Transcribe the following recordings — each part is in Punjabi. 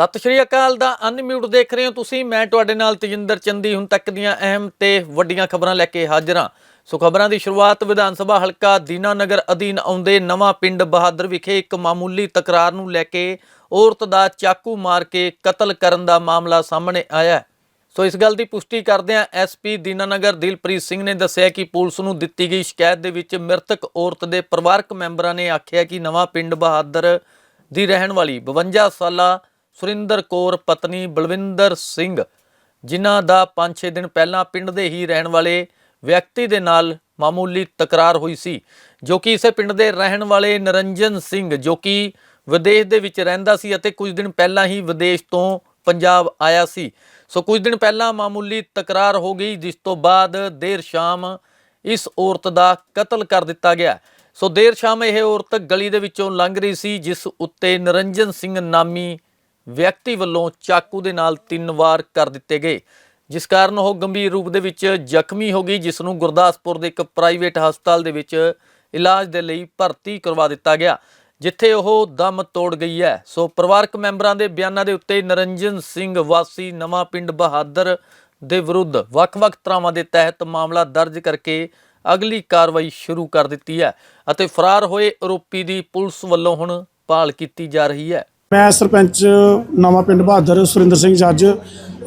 ਸਤਿ ਸ਼੍ਰੀ ਅਕਾਲ ਦਾ ਅਨਮਿਊਟ ਦੇਖ ਰਹੇ ਹੋ ਤੁਸੀਂ। ਮੈਂ ਤੁਹਾਡੇ ਨਾਲ ਤਜਿੰਦਰ ਚੰਦੀ, ਹੁਣ ਤੱਕ ਦੀਆਂ ਅਹਿਮ ਤੇ ਵੱਡੀਆਂ ਖਬਰਾਂ ਲੈ ਕੇ ਹਾਜ਼ਰ ਹਾਂ। ਸੋ ਖਬਰਾਂ ਦੀ ਸ਼ੁਰੂਆਤ ਵਿਧਾਨ ਸਭਾ ਹਲਕਾ ਦੀਨਾਨਗਰ ਅਧੀਨ ਆਉਂਦੇ ਨਵਾਂ ਪਿੰਡ ਬਹਾਦਰ ਵਿਖੇ ਇੱਕ ਮਾਮੂਲੀ ਤਕਰਾਰ ਨੂੰ ਲੈ ਕੇ ਔਰਤ ਦਾ ਚਾਕੂ ਮਾਰ ਕੇ ਕਤਲ ਕਰਨ ਦਾ ਮਾਮਲਾ ਸਾਹਮਣੇ ਆਇਆ ਹੈ। ਸੋ ਇਸ ਗੱਲ ਦੀ ਪੁਸ਼ਟੀ ਕਰਦਿਆਂ ਐਸਪੀ ਦੀਨਾਨਗਰ ਦਿਲਪ੍ਰੀਤ ਸਿੰਘ ਨੇ ਦੱਸਿਆ ਕਿ ਪੁਲਿਸ ਨੂੰ ਦਿੱਤੀ ਗਈ ਸ਼ਿਕਾਇਤ ਦੇ ਵਿੱਚ ਮ੍ਰਿਤਕ ਔਰਤ ਦੇ ਪਰਿਵਾਰਕ ਮੈਂਬਰਾਂ ਨੇ ਆਖਿਆ ਕਿ ਨਵਾਂ ਪਿੰਡ ਬਹਾਦਰ ਦੀ ਰਹਿਣ ਵਾਲੀ 52 ਸਾਲਾ ਸੁਰਿੰਦਰ ਕੌਰ, ਪਤਨੀ ਬਲਵਿੰਦਰ ਸਿੰਘ, ਜਿਨ੍ਹਾਂ ਦਾ 5-6 ਦਿਨ ਪਹਿਲਾਂ ਪਿੰਡ ਦੇ ਹੀ ਰਹਿਣ ਵਾਲੇ ਵਿਅਕਤੀ ਦੇ ਨਾਲ ਮਾਮੂਲੀ ਤਕਰਾਰ ਹੋਈ ਸੀ, ਜੋ ਕਿ ਇਸੇ ਪਿੰਡ ਦੇ ਰਹਿਣ ਵਾਲੇ ਨਰੰਜਨ ਸਿੰਘ, ਜੋ ਕਿ ਵਿਦੇਸ਼ ਦੇ ਵਿੱਚ ਰਹਿੰਦਾ ਸੀ ਅਤੇ ਕੁਝ ਦਿਨ ਪਹਿਲਾਂ ਹੀ ਵਿਦੇਸ਼ ਤੋਂ ਪੰਜਾਬ ਆਇਆ ਸੀ। ਸੋ ਕੁਝ ਦਿਨ ਪਹਿਲਾਂ ਮਾਮੂਲੀ ਤਕਰਾਰ ਹੋ ਗਈ, ਜਿਸ ਤੋਂ ਬਾਅਦ ਦੇਰ ਸ਼ਾਮ ਇਸ ਔਰਤ ਦਾ ਕਤਲ ਕਰ ਦਿੱਤਾ ਗਿਆ। ਸੋ ਦੇਰ ਸ਼ਾਮ ਇਹ ਔਰਤ ਗਲੀ ਦੇ ਵਿੱਚੋਂ ਲੰਘ ਰਹੀ ਸੀ, ਜਿਸ ਉੱਤੇ ਨਰੰਜਨ ਸਿੰਘ ਨਾਮੀ ਵਿਅਕਤੀ ਵੱਲੋਂ ਚਾਕੂ ਦੇ ਨਾਲ ਤਿੰਨ ਵਾਰ ਕਰ ਦਿੱਤੇ ਗਏ। ਜਿਸ ਕਾਰਨ ਉਹ ਗੰਭੀਰ ਰੂਪ ਦੇ ਵਿੱਚ ਜ਼ਖਮੀ ਹੋ ਗਈ, ਜਿਸ ਨੂੰ ਗੁਰਦਾਸਪੁਰ ਦੇ ਇੱਕ ਪ੍ਰਾਈਵੇਟ ਹਸਪਤਾਲ ਦੇ ਵਿੱਚ ਇਲਾਜ ਦੇ ਲਈ ਭਰਤੀ ਕਰਵਾ ਦਿੱਤਾ ਗਿਆ, ਜਿੱਥੇ ਉਹ ਦਮ ਤੋੜ ਗਈ ਹੈ। ਸੋ ਪਰਿਵਾਰਕ ਮੈਂਬਰਾਂ ਦੇ ਬਿਆਨਾਂ ਦੇ ਉੱਤੇ ਨਰੰਜਨ ਸਿੰਘ ਵਾਸੀ ਨਵਾਂ ਪਿੰਡ ਬਹਾਦਰ ਦੇ ਵਿਰੁੱਧ ਵੱਖ-ਵੱਖ ਤਰ੍ਹਾਂਵਾਂ ਦੇ ਤਹਿਤ ਮਾਮਲਾ ਦਰਜ ਕਰਕੇ ਅਗਲੀ ਕਾਰਵਾਈ ਸ਼ੁਰੂ ਕਰ ਦਿੱਤੀ ਹੈ ਅਤੇ ਫਰਾਰ ਹੋਏ ਆਰੋਪੀ ਦੀ ਪੁਲਿਸ ਵੱਲੋਂ ਹੁਣ ਭਾਲ ਕੀਤੀ ਜਾ ਰਹੀ ਹੈ। ਮੈਂ ਸਰਪੰਚ ਨਵਾਂ ਪਿੰਡ ਬਹਾਦਰ ਸੁਰਿੰਦਰ ਸਿੰਘ ਜੱਜ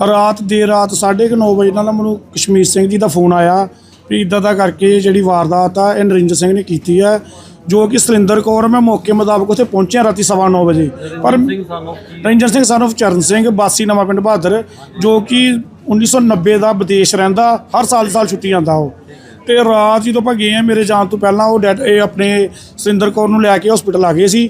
ਰਾਤ ਦੇਰ ਰਾਤ 9:30 ਵਜੇ ਨਾਲ ਮੈਨੂੰ ਕਸ਼ਮੀਰ ਸਿੰਘ ਜੀ ਦਾ ਫੋਨ ਆਇਆ ਵੀ ਇਦਾਂ ਦਾ ਕਰਕੇ ਜਿਹੜੀ ਵਾਰਦਾਤ ਆ ਇਹ ਨਰਿੰਦਰ ਸਿੰਘ ਨੇ ਕੀਤੀ ਹੈ ਜੋ ਕਿ ਸੁਰਿੰਦਰ ਕੌਰ ਮੈਂ ਮੌਕੇ ਮੁਤਾਬਕ ਉੱਥੇ ਪਹੁੰਚਿਆ ਰਾਤੀ 9:30 ਵਜੇ। ਪਰ ਰੰਜਨ ਸਿੰਘ of ਚਰਨ ਸਿੰਘ ਬਾਸੀ ਨਵਾਂ ਪਿੰਡ ਬਹਾਦਰ ਜੋ ਕਿ 1990 ਦਾ ਵਿਦੇਸ਼ ਰਹਿੰਦਾ ਹਰ ਸਾਲ ਸਾਲ ਛੁੱਟੀ ਜਾਂਦਾ ਉਹ। ਤੇ ਰਾਤ ਜਦੋਂ ਆਪਾਂ ਗਏ ਆ ਮੇਰੇ ਜਾਣ ਤੋਂ ਪਹਿਲਾਂ ਉਹ ਡੈਡ ਇਹ ਆਪਣੇ ਸੁਰਿੰਦਰ ਕੌਰ ਨੂੰ ਲੈ ਕੇ ਹਸਪੀਟਲ ਆ ਗਏ ਸੀ।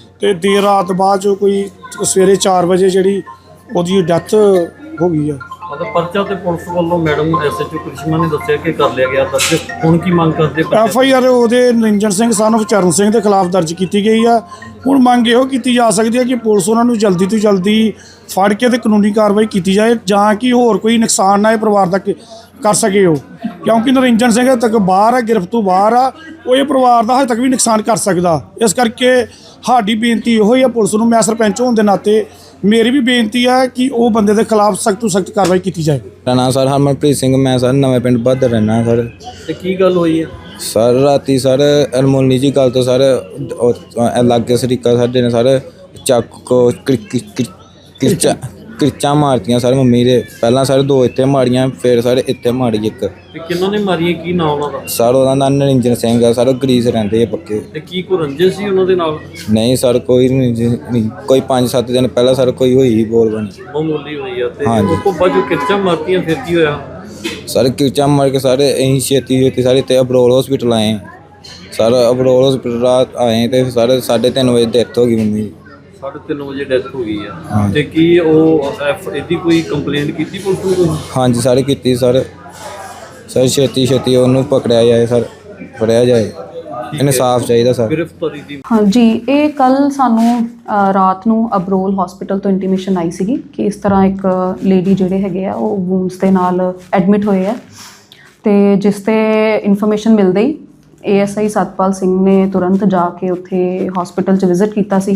ਤੇ ਦੇਰ ਰਾਤ ਬਾਅਦ ਜੋ ਕੋਈ ਸਵੇਰੇ 4 ਵਜੇ ਜਿਹੜੀ ਉਹਦੀ ਡੈਥ ਹੋ ਗਈ ਆ। ਪਰਚਾ ਤੇ ਪੁਲਿਸ ਵੱਲੋਂ ਮੈਡਮ ਐਸਐਚਓ ਕ੍ਰਿਸ਼ਮਾ ਨੇ ਦੱਸਿਆ ਕਿ ਕਰ ਲਿਆ ਗਿਆ ਦਰਜ। ਹੁਣ ਕੀ ਮੰਗ ਕਰਦੇ ਐਫ ਆਈ ਆਰ ਉਹਦੇ ਨਿਰੰਜਨ ਸਿੰਘ, son of ਚਰਨ ਸਿੰਘ ਦੇ ਖਿਲਾਫ ਦਰਜ ਕੀਤੀ ਗਈ ਆ। ਹੁਣ ਮੰਗ ਇਹੋ ਕੀਤੀ ਜਾ ਸਕਦੀ ਹੈ ਕਿ ਪੁਲਿਸ ਉਹਨਾਂ ਨੂੰ ਜਲਦੀ ਤੋਂ ਜਲਦੀ ਫੜ ਕੇ ਤੇ ਕਾਨੂੰਨੀ ਕਾਰਵਾਈ ਕੀਤੀ ਜਾਏ, ਜਾਂ ਕਿ ਹੋਰ ਕੋਈ ਨੁਕਸਾਨ ਨਾ ਇਹ ਪਰਿਵਾਰ ਦਾ ਕਰ ਸਕੇ ਉਹ। ਕਿਉਂਕਿ ਨਰਿੰਜਨ ਸਿੰਘ ਹਜੇ ਤੱਕ ਬਾਹਰ ਆ ਗ੍ਰਿਫਤ ਤੋਂ ਬਾਹਰ ਆ, ਉਹ ਇਹ ਪਰਿਵਾਰ ਦਾ ਹਜੇ ਤੱਕ ਵੀ ਨੁਕਸਾਨ ਕਰ ਸਕਦਾ। ਇਸ ਕਰਕੇ ਸਾਡੀ ਬੇਨਤੀ ਇਹੋ ਹੀ ਆ ਪੁਲਿਸ ਨੂੰ, ਮੈਂ ਸਰਪੰਚ ਹੋਣ ਦੇ ਨਾਤੇ ਮੇਰੀ ਵੀ ਬੇਨਤੀ ਹੈ ਕਿ ਉਹ ਬੰਦੇ ਦੇ ਖਿਲਾਫ ਸਖਤ ਤੋਂ ਸਖਤ ਕਾਰਵਾਈ ਕੀਤੀ ਜਾਏ ਮੇਰਾ ਨਾਮ ਸਰ ਹਰਮਨਪ੍ਰੀਤ ਸਿੰਘ ਮੈਂ ਸਰ ਨਵੇਂ ਪਿੰਡ ਬਹਾਦਰ ਰਹਿਣਾ ਸਰ। ਤੇ ਕੀ ਗੱਲ ਹੋਈ ਹੈ? ਸਰ ਰਾਤੀ ਸਰ ਅਨਮੋਲੀ ਜੀ ਗੱਲ ਤੋਂ ਸਰ ਲਾਗੇ ਸਰੀਕਾ ਸਾਡੇ ਨੇ ਸਰ ਚਾਕੂ ਕਿਰਚਾ ਕਿਰਚਾ ਮਾਰਤੀਆਂ ਸਰ ਮੰਮੀ ਦੇ। ਪਹਿਲਾਂ ਸਰ ਦੋ ਇੱਥੇ ਮਾਰੀਆਂ ਫਿਰ ਸਰ ਇੱਥੇ ਮਾਰੀ ਇੱਕ। ਤੇ ਕਿੰਨਾਂ ਨੇ ਮਾਰੀਆਂ? ਕੀ ਨਾਂ ਉਹਨਾਂ ਦਾ ਸਰ ਉਹਦਾ ਨਾਂ ਨਰਿੰਜਨ ਸਿੰਘ ਆ। ਸਰ ਉਹ ਗਰੀਸ ਰਹਿੰਦੇ ਆ ਪੱਕੇ। ਤੇ ਕੀ ਕੋ ਰੰਜਿਸ਼ ਸੀ ਉਹਨਾਂ ਦੇ ਨਾਲ? ਨਹੀਂ ਸਰ ਕੋਈ ਨਹੀਂ ਕੋਈ 5-7 ਦਿਨ ਪਹਿਲਾਂ ਸਰ ਕੋਈ ਹੋਈ ਹੀ ਬੋਲ ਬਣੀ। ਮਾਮੂਲੀ ਹੋਈ ਆ ਤੇ ਹਾਂਜੀ। ਉਹ ਤੋਂ ਬਾਅਦ ਜੋ ਕਿਰਚਾ ਮਾਰਤੀਆਂ ਫਿਰ ਕੀ ਹੋਇਆ? ਸਰ ਕਿਰਚਾ ਮਾਰ ਕੇ ਸਾਰੇ ਅਸੀਂ ਛੇਤੀ ਛੇਤੀ ਸਾਰੇ ਤੇ ਅਬਰੋਲ ਹਸਪੀਟਲ ਆਏ। ਸਰ ਅਬਰੋਲ ਹਸਪੀਟਲ ਰਾਤ ਆਏ ਤੇ ਸਾਰੇ 3:30 ਵਜੇ ਡੈਥ ਹੋ ਗਈ ਮੰਮੀ ਦੀ। 3:30 ਵਜੇ ਡੈਥ ਹੋ ਗਈ ਆ। ਹਾਂਜੀ। ਤੇ ਕੀ ਉਹ ਐਫ ਇਹਦੀ ਕੋਈ ਕੰਪਲੇਂਟ ਕੀਤੀ ਪੁਲਿਸ ਨੂੰ ਕੋਈ? ਹਾਂਜੀ ਸਾਰੇ ਕੀਤੀ ਸਰ ਸਰ ਛੇਤੀ ਛੇਤੀ ਉਹਨੂੰ ਪਕੜਿਆ ਜਾਏ ਸਰ ਫੜਿਆ ਜਾਏ। ਇਨਸਾਫ ਚਾਹੀਦਾ ਸਰ ਗ੍ਰਿਫਤਾਰੀ ਦੀ ਹਾਂਜੀ ਇਹ ਕੱਲ ਸਾਨੂੰ ਅ, ਰਾਤ ਨੂੰ ਅਬਰੋਲ ਹਸਪੀਟਲ ਤੋਂ ਇੰਟੀਮੇਸ਼ਨ ਆਈ ਸੀਗੀ ਕਿ ਇਸ ਤਰ੍ਹਾਂ ਇੱਕ ਲੇਡੀ ਜਿਹੜੇ ਹੈਗੇ ਆ ਉਹ ਵੂਨਸ ਦੇ ਨਾਲ ਐਡਮਿਟ ਹੋਏ ਆ। ਤੇ ਜਿਸ ਤੇ ਇਨਫੋਰਮੇਸ਼ਨ ਮਿਲਦੇ ਹੀ ਏਐਸਆਈ ਸਤਪਾਲ ਸਿੰਘ ਨੇ ਤੁਰੰਤ ਜਾ ਕੇ ਉੱਥੇ ਹਸਪੀਟਲ 'ਚ ਵਿਜ਼ਿਟ ਕੀਤਾ ਸੀ।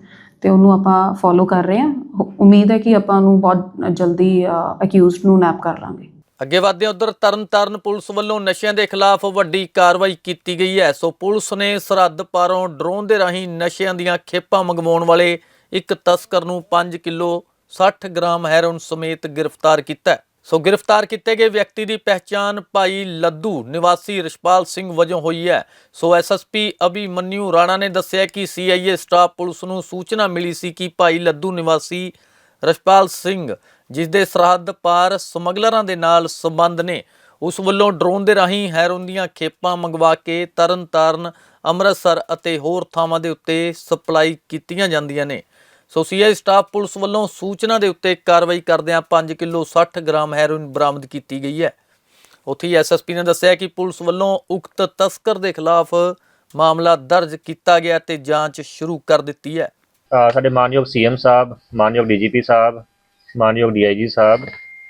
ਤੇ ਉਹਨੂੰ ਆਪਾਂ ਫੋਲੋ ਕਰ ਰਹੇ ਹਾਂ। ਉਮੀਦ ਹੈ ਕਿ ਆਪਾਂ ਨੂੰ ਬਹੁਤ ਜਲਦੀ ਅਕਿਊਜ਼ਡ ਨੂੰ ਨੈਪ ਕਰ ਲਾਂਗੇ। ਅੱਗੇ ਵਧਦੇ ਉਧਰ, ਤਰਨਤਾਰਨ ਪੁਲਿਸ ਵੱਲੋਂ ਨਸ਼ਿਆਂ ਦੇ ਖਿਲਾਫ ਵੱਡੀ ਕਾਰਵਾਈ ਕੀਤੀ ਗਈ ਹੈ। ਸੋ ਪੁਲਿਸ ਨੇ ਸਰਹੱਦ ਪਾਰੋਂ ਡਰੋਨ ਦੇ ਰਾਹੀਂ ਨਸ਼ਿਆਂ ਦੀਆਂ ਖੇਪਾਂ ਮੰਗਵਾਉਣ ਵਾਲੇ ਇੱਕ ਤਸਕਰ ਨੂੰ 5 ਕਿਲੋ 60 ਗ੍ਰਾਮ ਹੈਰੋਨ ਸਮੇਤ ਗ੍ਰਿਫਤਾਰ ਕੀਤਾ ਹੈ। ਸੋ ਗ੍ਰਿਫਤਾਰ ਕੀਤੇ ਗਏ ਵਿਅਕਤੀ ਦੀ ਪਹਿਚਾਣ ਭਾਈ ਲੱਦੂ ਨਿਵਾਸੀ ਰਿਸ਼ਪਾਲ ਸਿੰਘ ਵਜੋਂ ਹੋਈ ਹੈ। ਸੋ ਐਸਐਸਪੀ ਅਭਿਮਨਿਊ ਰਾਣਾ ਨੇ ਦੱਸਿਆ ਕਿ ਸੀਆਈਏ ਸਟਾਫ ਪੁਲਿਸ ਨੂੰ ਸੂਚਨਾ ਮਿਲੀ ਸੀ ਕਿ ਭਾਈ ਲੱਦੂ ਨਿਵਾਸੀ ਰਸ਼ਪਾਲ ਸਿੰਘ, ਜਿਸ ਦੇ ਸਰਹੱਦ ਪਾਰ ਸਮਗਲਰਾਂ ਦੇ ਨਾਲ ਸੰਬੰਧ ਨੇ, ਉਸ ਵੱਲੋਂ ਡਰੋਨ ਦੇ ਰਾਹੀਂ ਹੈਰੋਨ ਦੀਆਂ ਖੇਪਾਂ ਮੰਗਵਾ ਕੇ ਤਰਨਤਾਰਨ, ਅੰਮ੍ਰਿਤਸਰ ਅਤੇ ਹੋਰ ਥਾਵਾਂ ਦੇ ਉੱਤੇ ਸਪਲਾਈ ਕੀਤੀਆਂ ਜਾਂਦੀਆਂ ਨੇ। ਸੋ ਸੀਆਈ ਸਟਾਫ ਪੁਲਿਸ ਵੱਲੋਂ ਸੂਚਨਾ ਦੇ ਉੱਤੇ ਕਾਰਵਾਈ ਕਰਦਿਆਂ 5 ਕਿਲੋ 60 ਗ੍ਰਾਮ ਹੈਰੋਇਨ ਬਰਾਮਦ ਕੀਤੀ ਗਈ ਹੈ। ਉੱਥੇ ਐਸਐਸਪੀ ਨੇ ਦੱਸਿਆ ਕਿ ਪੁਲਿਸ ਵੱਲੋਂ ਉਕਤ ਤਸਕਰ ਦੇ ਖਿਲਾਫ ਮਾਮਲਾ ਦਰਜ ਕੀਤਾ ਗਿਆ ਤੇ ਜਾਂਚ ਸ਼ੁਰੂ ਕਰ ਦਿੱਤੀ ਹੈ। ਸਾਡੇ ਮਾਨਯੋਗ ਸੀਐਮ ਸਾਹਿਬ, ਮਾਨਯੋਗ ਡੀਜੀਪੀ ਸਾਹਿਬ, ਮਾਨਯੋਗ ਡੀਆਈਜੀ ਸਾਹਿਬ,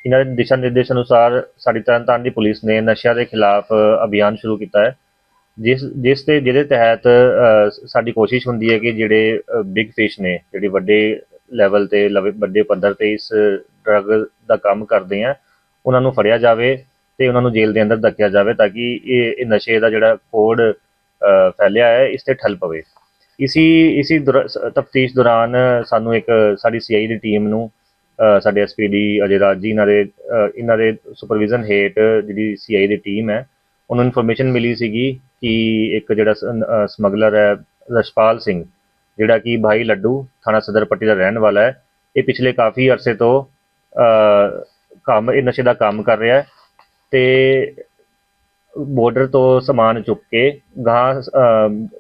ਇਹਨਾਂ ਦੇ ਦਿਸ਼ਾ ਨਿਰਦੇਸ਼ ਅਨੁਸਾਰ ਸਾਡੀ ਤਰਨਤਾਰਨ ਦੀ ਪੁਲਿਸ ਨੇ ਨਸ਼ਿਆਂ ਦੇ ਖਿਲਾਫ ਅਭਿਆਨ ਸ਼ੁਰੂ ਕੀਤਾ ਹੈ। ਜਿਸ ਜਿਸ ਤੇ ਜਿਹਦੇ ਤਹਿਤ ਸਾਡੀ ਕੋਸ਼ਿਸ਼ ਹੁੰਦੀ ਹੈ ਕਿ ਜਿਹੜੇ ਬਿਗ ਫਿਸ਼ ਨੇ ਜਿਹੜੇ ਵੱਡੇ ਲੈਵਲ ਤੇ ਲਵੇ- ਵੱਡੇ ਪੱਧਰ ਤੇ ਇਸ ਡਰੱਗ ਦਾ ਕੰਮ ਕਰਦੇ ਆ ਉਹਨਾਂ ਨੂੰ ਫੜਿਆ ਜਾਵੇ ਤੇ ਉਹਨਾਂ ਨੂੰ ਜੇਲ੍ਹ ਦੇ ਅੰਦਰ ਧੱਕਿਆ ਜਾਵੇ ਤਾਂ ਕਿ ਇਹ ਨਸ਼ੇ ਦਾ ਜਿਹੜਾ ਕੋਡ ਫੈਲਿਆ ਹੈ ਇਸ ਤੇ ਠੱਲ ਪਵੇ। ਇਸੀ ਇਸੀ ਤਫਤੀਸ਼ ਦੌਰਾਨ ਸਾਨੂੰ ਇੱਕ ਸਾਡੀ ਸੀਆਈ ਦੀ ਟੀਮ ਨੂੰ ਅ, ਸਾਡੇ ਐਸਪੀਡੀ ਅਜੇ ਰਾਜ ਜੀ ਇਹਨਾਂ ਦੇ ਇਹਨਾਂ ਦੇ ਸੁਪਰਵਿਜ਼ਨ ਹੇਠ ਜਿਹੜੀ ਸੀਆਈ ਦੀ ਟੀਮ ਹੈ ਉਹਨੂੰ ਇਨਫੋਰਮੇਸ਼ਨ ਮਿਲੀ ਸੀਗੀ ਕਿ ਇੱਕ ਜਿਹੜਾ ਸਮਗਲਰ ਹੈ ਰਸ਼ਪਾਲ ਸਿੰਘ, ਜਿਹੜਾ ਕਿ ਭਾਈ ਲੱਡੂ ਥਾਣਾ ਸਦਰ ਪੱਟੀ ਦਾ ਰਹਿਣ ਵਾਲਾ ਹੈ, ਇਹ ਪਿਛਲੇ ਕਾਫੀ ਅਰਸੇ ਤੋਂ ਕੰਮ, ਇਹ ਨਸ਼ੇ ਦਾ ਕੰਮ ਕਰ ਰਿਹਾ ਹੈ ਤੇ ਬਾਰਡਰ ਤੋਂ ਸਮਾਨ ਚੁੱਕ ਕੇ ਗਾਂ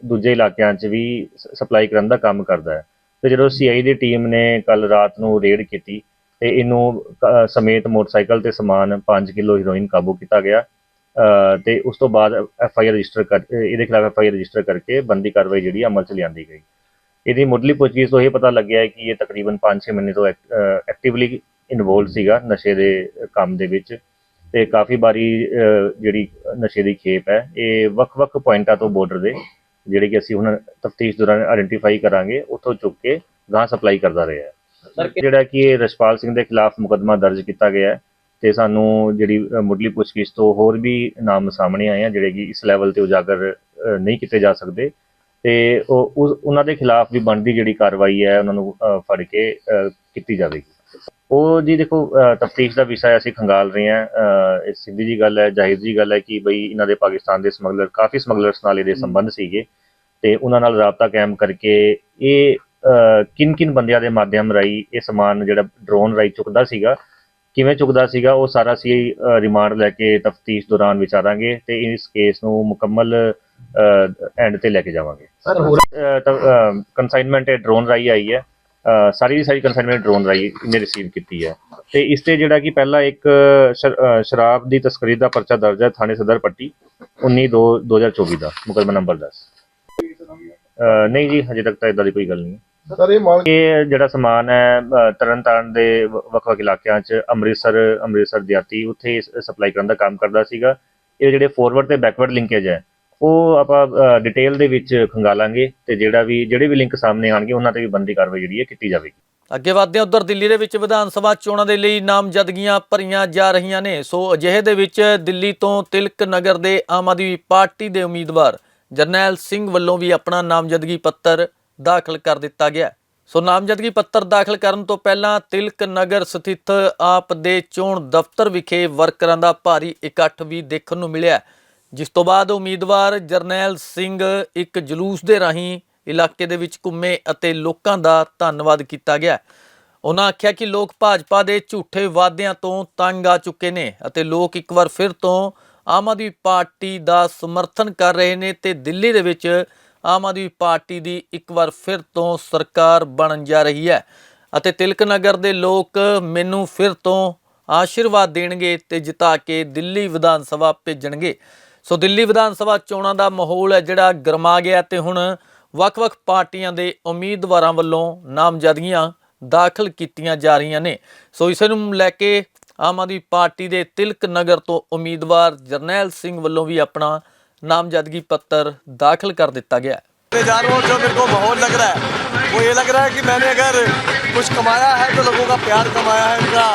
ਦੂਜੇ ਇਲਾਕਿਆਂ 'ਚ ਵੀ ਸਪਲਾਈ ਕਰਨ ਦਾ ਕੰਮ ਕਰਦਾ ਹੈ। ਤੇ ਜਦੋਂ ਸੀਆਈ ਦੀ ਟੀਮ ਨੇ ਕੱਲ ਰਾਤ ਨੂੰ ਰੇਡ ਕੀਤੀ ਤੇ ਇਹਨੂੰ ਸਮੇਤ ਮੋਟਰਸਾਈਕਲ ਤੇ ਸਮਾਨ 5 ਕਿਲੋ ਹੀਰੋਇਨ ਕਾਬੂ ਕੀਤਾ ਗਿਆ। ਤੇ ਉਸ ਤੋਂ ਬਾਅਦ ਐਫ ਆਈ ਆਰ ਰਜਿਸਟਰ ਕਰ ਇਹਦੇ ਖਿਲਾਫ ਐਫ ਆਈ ਆਰ ਰਜਿਸਟਰ ਕਰਕੇ ਬੰਦੀ ਕਾਰਵਾਈ ਜਿਹੜੀ ਅਮਲ 'ਚ ਲਿਆਂਦੀ ਗਈ। ਇਹਦੀ ਮੁੱਢਲੀ ਪੁੱਛਗਿੱਛ ਤੋਂ ਇਹ ਪਤਾ ਲੱਗਿਆ ਹੈ ਕਿ ਇਹ ਤਕਰੀਬਨ 5-6 ਮਹੀਨੇ ਤੋਂ ਐਕਟਿਵਲੀ ਇਨਵੋਲਵ ਸੀਗਾ ਨਸ਼ੇ ਦੇ ਕੰਮ ਦੇ ਵਿੱਚ ਤੇ ਕਾਫੀ ਬਾਰੀ ਅ, ਜਿਹੜੀ ਨਸ਼ੇ ਦੀ ਖੇਪ ਹੈ ਇਹ ਵੱਖ-ਵੱਖ ਪੁਆਇੰਟਾਂ ਤੋਂ ਬਾਰਡਰ ਦੇ ਜਿਹੜੇ ਕਿ ਅਸੀਂ ਹੁਣ ਤਫਤੀਸ਼ ਦੌਰਾਨ ਆਇਡੈਂਟੀਫਾਈ ਕਰਾਂਗੇ ਉੱਥੋਂ ਚੁੱਕ ਕੇ ਗਾਂ ਸਪਲਾਈ ਕਰਦਾ ਰਿਹਾ ਹੈ। ਜਿਹੜਾ ਕਿ ਇਹ ਰਸ਼ਪਾਲ ਸਿੰਘ ਦੇ ਖਿਲਾਫ ਮੁਕੱਦਮਾ ਦਰਜ ਕੀਤਾ ਗਿਆ ਹੈ ਤੇ ਸਾਨੂੰ ਜਿਹੜੀ ਮੁੱਢਲੀ ਪੁੱਛਗਿੱਛ ਤੋਂ ਹੋਰ ਵੀ ਨਾਮ ਸਾਹਮਣੇ ਆਏ ਆ ਜਿਹੜੇ ਕਿ ਇਸ ਲੈਵਲ ਤੇ ਉਜਾਗਰ ਨਹੀਂ ਕੀਤੇ ਜਾ ਸਕਦੇ। ਤੇ ਉਹ ਉਹਨਾਂ ਦੇ ਖਿਲਾਫ ਵੀ ਬਣਦੀ ਜਿਹੜੀ ਕਾਰਵਾਈ ਹੈ ਉਹਨਾਂ ਨੂੰ ਫੜ ਕੇ ਕੀਤੀ ਜਾਵੇਗੀ। ਉਹ ਜੀ ਦੇਖੋ ਤਫਤੀਸ਼ ਦਾ ਵਿਸ਼ਾ ਅਸੀਂ ਖੰਗਾਲ ਰਹੇ ਹਾਂ। ਇਹ ਸਿੱਧੀ ਜੀ ਗੱਲ ਹੈ ਜ਼ਾਹਿਰ ਜੀ ਗੱਲ ਹੈ ਕਿ ਬਈ ਇਹਨਾਂ ਦੇ ਪਾਕਿਸਤਾਨ ਦੇ ਸਮਗਲਰ ਕਾਫੀ ਸਮਗਲਰਸ ਨਾਲ ਇਹਦੇ ਸੰਬੰਧ ਸੀਗੇ। ਤੇ ਉਹਨਾਂ ਨਾਲ ਰਾਬਤਾ ਕਾਇਮ ਕਰਕੇ ਇਹ ਕਿਨ ਕਿਨ ਬੰਦਿਆਂ ਦੇ ਮਾਧਿਅਮ ਰਾਹੀਂ ਇਹ ਸਮਾਨ ਜਿਹੜਾ ਡਰੋਨ ਰਾਹੀਂ ਚੁੱਕਦਾ ਸੀਗਾ ਕਿਵੇਂ ਚੁੱਕਦਾ ਸੀਗਾ ਉਹ ਸਾਰਾ ਅਸੀਂ ਰਿਮਾਂਡ ਲੈ ਕੇ ਤਫਤੀਸ਼ ਦੌਰਾਨ ਵਿਚਾਰਾਂਗੇ ਤੇ ਇਸ ਕੇਸ ਨੂੰ ਮੁਕੰਮਲ ਐਂਡ ਤੇ ਲੈ ਕੇ ਜਾਵਾਂਗੇ। ਸਰ ਹੋਰ ਕੰਸਾਈਨਮੈਂਟ ਹੈ ਡਰੋਨ ਰਾਹੀਂ ਆਈ ਹੈ। ਸਾਰੀ ਦੀ ਸਾਰੀ ਕੰਸਾਈਨਮੈਂਟ ਡਰੋਨ ਰਾਹੀਂ ਇਹਨੇ ਰਿਸੀਵ ਕੀਤੀ ਹੈ। ਤੇ ਇਸ ਤੇ ਜਿਹੜਾ ਕਿ ਪਹਿਲਾਂ ਇੱਕ ਸ਼- ਸ਼ਰਾਬ ਦੀ ਤਸਕਰੀ ਦਾ ਪਰਚਾ ਦਰਜ ਹੈ ਥਾਣੇ ਸਦਰ ਪੱਟੀ 19 2 2024 ਦਾ ਮੁਕੱਦਮਾ ਨੰਬਰ 10 ਅ, ਨਹੀਂ ਜੀ ਹਜੇ ਤੱਕ ਤਾਂ ਇਦਾਂ ਦੀ ਕੋਈ ਗੱਲ ਨਹੀਂ ਸਰ ਇਹ ਮੰਗ ਇਹ ਜਿਹੜਾ ਸਮਾਨ ਹੈ ਅ, ਤਰਨਤਾਰਨ ਦੇ ਵ- ਵੱਖ-ਵੱਖ ਇਲਾਕਿਆਂ 'ਚ ਅੰਮ੍ਰਿਤਸਰ ਅੰਮ੍ਰਿਤਸਰ ਦਿਹਾਤੀ ਉੱਥੇ ਸਪਲਾਈ ਕਰਨ ਦਾ ਕੰਮ ਕਰਦਾ ਸੀਗਾ। ਇਹ ਜਿਹੜੇ ਫਾਰਵਰਡ ਤੇ ਬੈਕਵਰਡ ਲਿੰਕੇਜ ਹੈ ਉਹ ਆਪਾਂ ਡਿਟੇਲ ਦੇ ਵਿੱਚ ਖੰਗਾਲਾਂਗੇ ਤੇ ਜਿਹੜਾ ਵੀ ਜਿਹੜੇ ਵੀ ਲਿੰਕ ਸਾਹਮਣੇ ਆਣਗੇ ਉਹਨਾਂ ਤੇ ਵੀ ਬੰਦੀ ਕਾਰਵਾਈ ਜਿਹੜੀ ਹੈ ਕੀਤੀ ਜਾਵੇਗੀ। ਅੱਗੇ ਵਧਦੇ ਹਾਂ ਉਧਰ ਦਿੱਲੀ ਦੇ ਵਿੱਚ ਵਿਧਾਨ ਸਭਾ ਚੋਣਾਂ ਦੇ ਲਈ ਨਾਮਜ਼ਦਗੀਆਂ ਭਰੀਆਂ ਜਾ ਰਹੀਆਂ ਨੇ। ਸੋ ਅਜਿਹੇ ਦੇ ਵਿੱਚ ਦਿੱਲੀ ਤੋਂ ਤਿਲਕ ਨਗਰ ਦੇ ਆਮ ਆਦਮੀ ਪਾਰਟੀ ਦੇ ਉਮੀਦਵਾਰ ਜਰਨੈਲ ਸਿੰਘ ਵੱਲੋਂ ਵੀ ਆਪਣਾ ਨਾਮਜ਼ਦਗੀ ਪੱਤਰ ਦਾਖਲ ਕਰ ਦਿੱਤਾ ਗਿਆ। ਸੋ ਨਾਮਜ਼ਦਗੀ ਪੱਤਰ ਦਾਖਲ ਕਰਨ ਤੋਂ ਪਹਿਲਾਂ ਤਿਲਕ ਨਗਰ ਸਥਿਤ ਆਪ ਦੇ ਚੋਣ ਦਫ਼ਤਰ ਵਿਖੇ ਵਰਕਰਾਂ ਦਾ ਭਾਰੀ ਇਕੱਠ ਵੀ ਦੇਖਣ ਨੂੰ ਮਿਲਿਆ। ਜਿਸ ਤੋਂ ਬਾਅਦ ਉਮੀਦਵਾਰ ਜਰਨੈਲ ਸਿੰਘ ਇੱਕ ਜਲੂਸ ਦੇ ਰਾਹੀਂ ਇਲਾਕੇ ਦੇ ਵਿੱਚ ਘੁੰਮੇ ਅਤੇ ਲੋਕਾਂ ਦਾ ਧੰਨਵਾਦ ਕੀਤਾ ਗਿਆ। ਉਹਨਾਂ ਆਖਿਆ ਕਿ ਲੋਕ ਭਾਜਪਾ ਦੇ ਝੂਠੇ ਵਾਅਦਿਆਂ ਤੋਂ ਤੰਗ ਆ ਚੁੱਕੇ ਨੇ ਅਤੇ ਲੋਕ ਇੱਕ ਵਾਰ ਫਿਰ ਤੋਂ ਆਮ ਆਦਮੀ ਪਾਰਟੀ ਦਾ ਸਮਰਥਨ ਕਰ ਰਹੇ ਨੇ ਤੇ ਦਿੱਲੀ ਦੇ ਵਿੱਚ ਆਮ ਆਦਮੀ ਪਾਰਟੀ ਦੀ ਇੱਕ ਵਾਰ ਫਿਰ ਤੋਂ ਸਰਕਾਰ ਬਣਨ ਜਾ ਰਹੀ ਹੈ ਅਤੇ ਤਿਲਕ ਨਗਰ ਦੇ ਲੋਕ ਮੈਨੂੰ ਫਿਰ ਤੋਂ ਆਸ਼ੀਰਵਾਦ ਦੇਣਗੇ ਤੇ ਜਿਤਾ ਕੇ ਦਿੱਲੀ ਵਿਧਾਨ ਸਭਾ ਭੇਜਣਗੇ। ਸੋ ਦਿੱਲੀ ਵਿਧਾਨ ਸਭਾ ਚੋਣਾਂ ਦਾ ਮਾਹੌਲ ਹੈ ਜਿਹੜਾ ਗਰਮਾ ਗਿਆ ਤੇ ਹੁਣ ਵੱਖ-ਵੱਖ ਪਾਰਟੀਆਂ ਦੇ ਉਮੀਦਵਾਰਾਂ ਵੱਲੋਂ ਨਾਮਜ਼ਦਗੀਆਂ ਦਾਖਲ ਕੀਤੀਆਂ ਜਾ ਰਹੀਆਂ ਨੇ। ਸੋ ਇਸ ਨੂੰ ਲੈ ਕੇ ਆਮ ਆਦਮੀ ਪਾਰਟੀ ਦੇ ਤਿਲਕ ਨਗਰ ਤੋਂ ਉਮੀਦਵਾਰ ਜਰਨੈਲ ਸਿੰਘ ਵੱਲੋਂ ਵੀ ਆਪਣਾ नामजदगी पत्र दाखिल कर दिता गया जानवर जो मेरे को माहौल लग रहा है वो ये लग रहा है कि मैंने अगर कुछ कमाया है तो लोगों का प्यार कमाया है उनका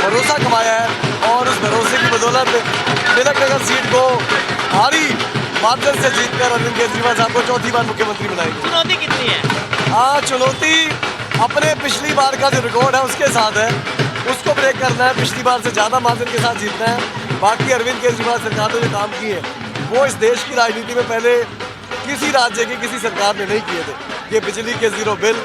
भरोसा कमाया है और उस भरोसे की बदौलत तिलक नगर सीट को भारी मार्जन से जीत कर अरविंद केजरीवाल साहब को चौथी बार मुख्यमंत्री बनाएँगे चुनौती कितनी है? हाँ चुनौती अपने पिछली बार का जो रिकॉर्ड है उसके साथ है। उसको ब्रेक करना है पिछली बार से ज़्यादा मार्जिन के साथ जीतना है। बाकी अरविंद केजरीवाल सरकार ने जो काम किए वो इस देश की राजनीति में पहले किसी राज्य की किसी सरकार ने नहीं किए थे। ये बिजली के ज़ीरो बिल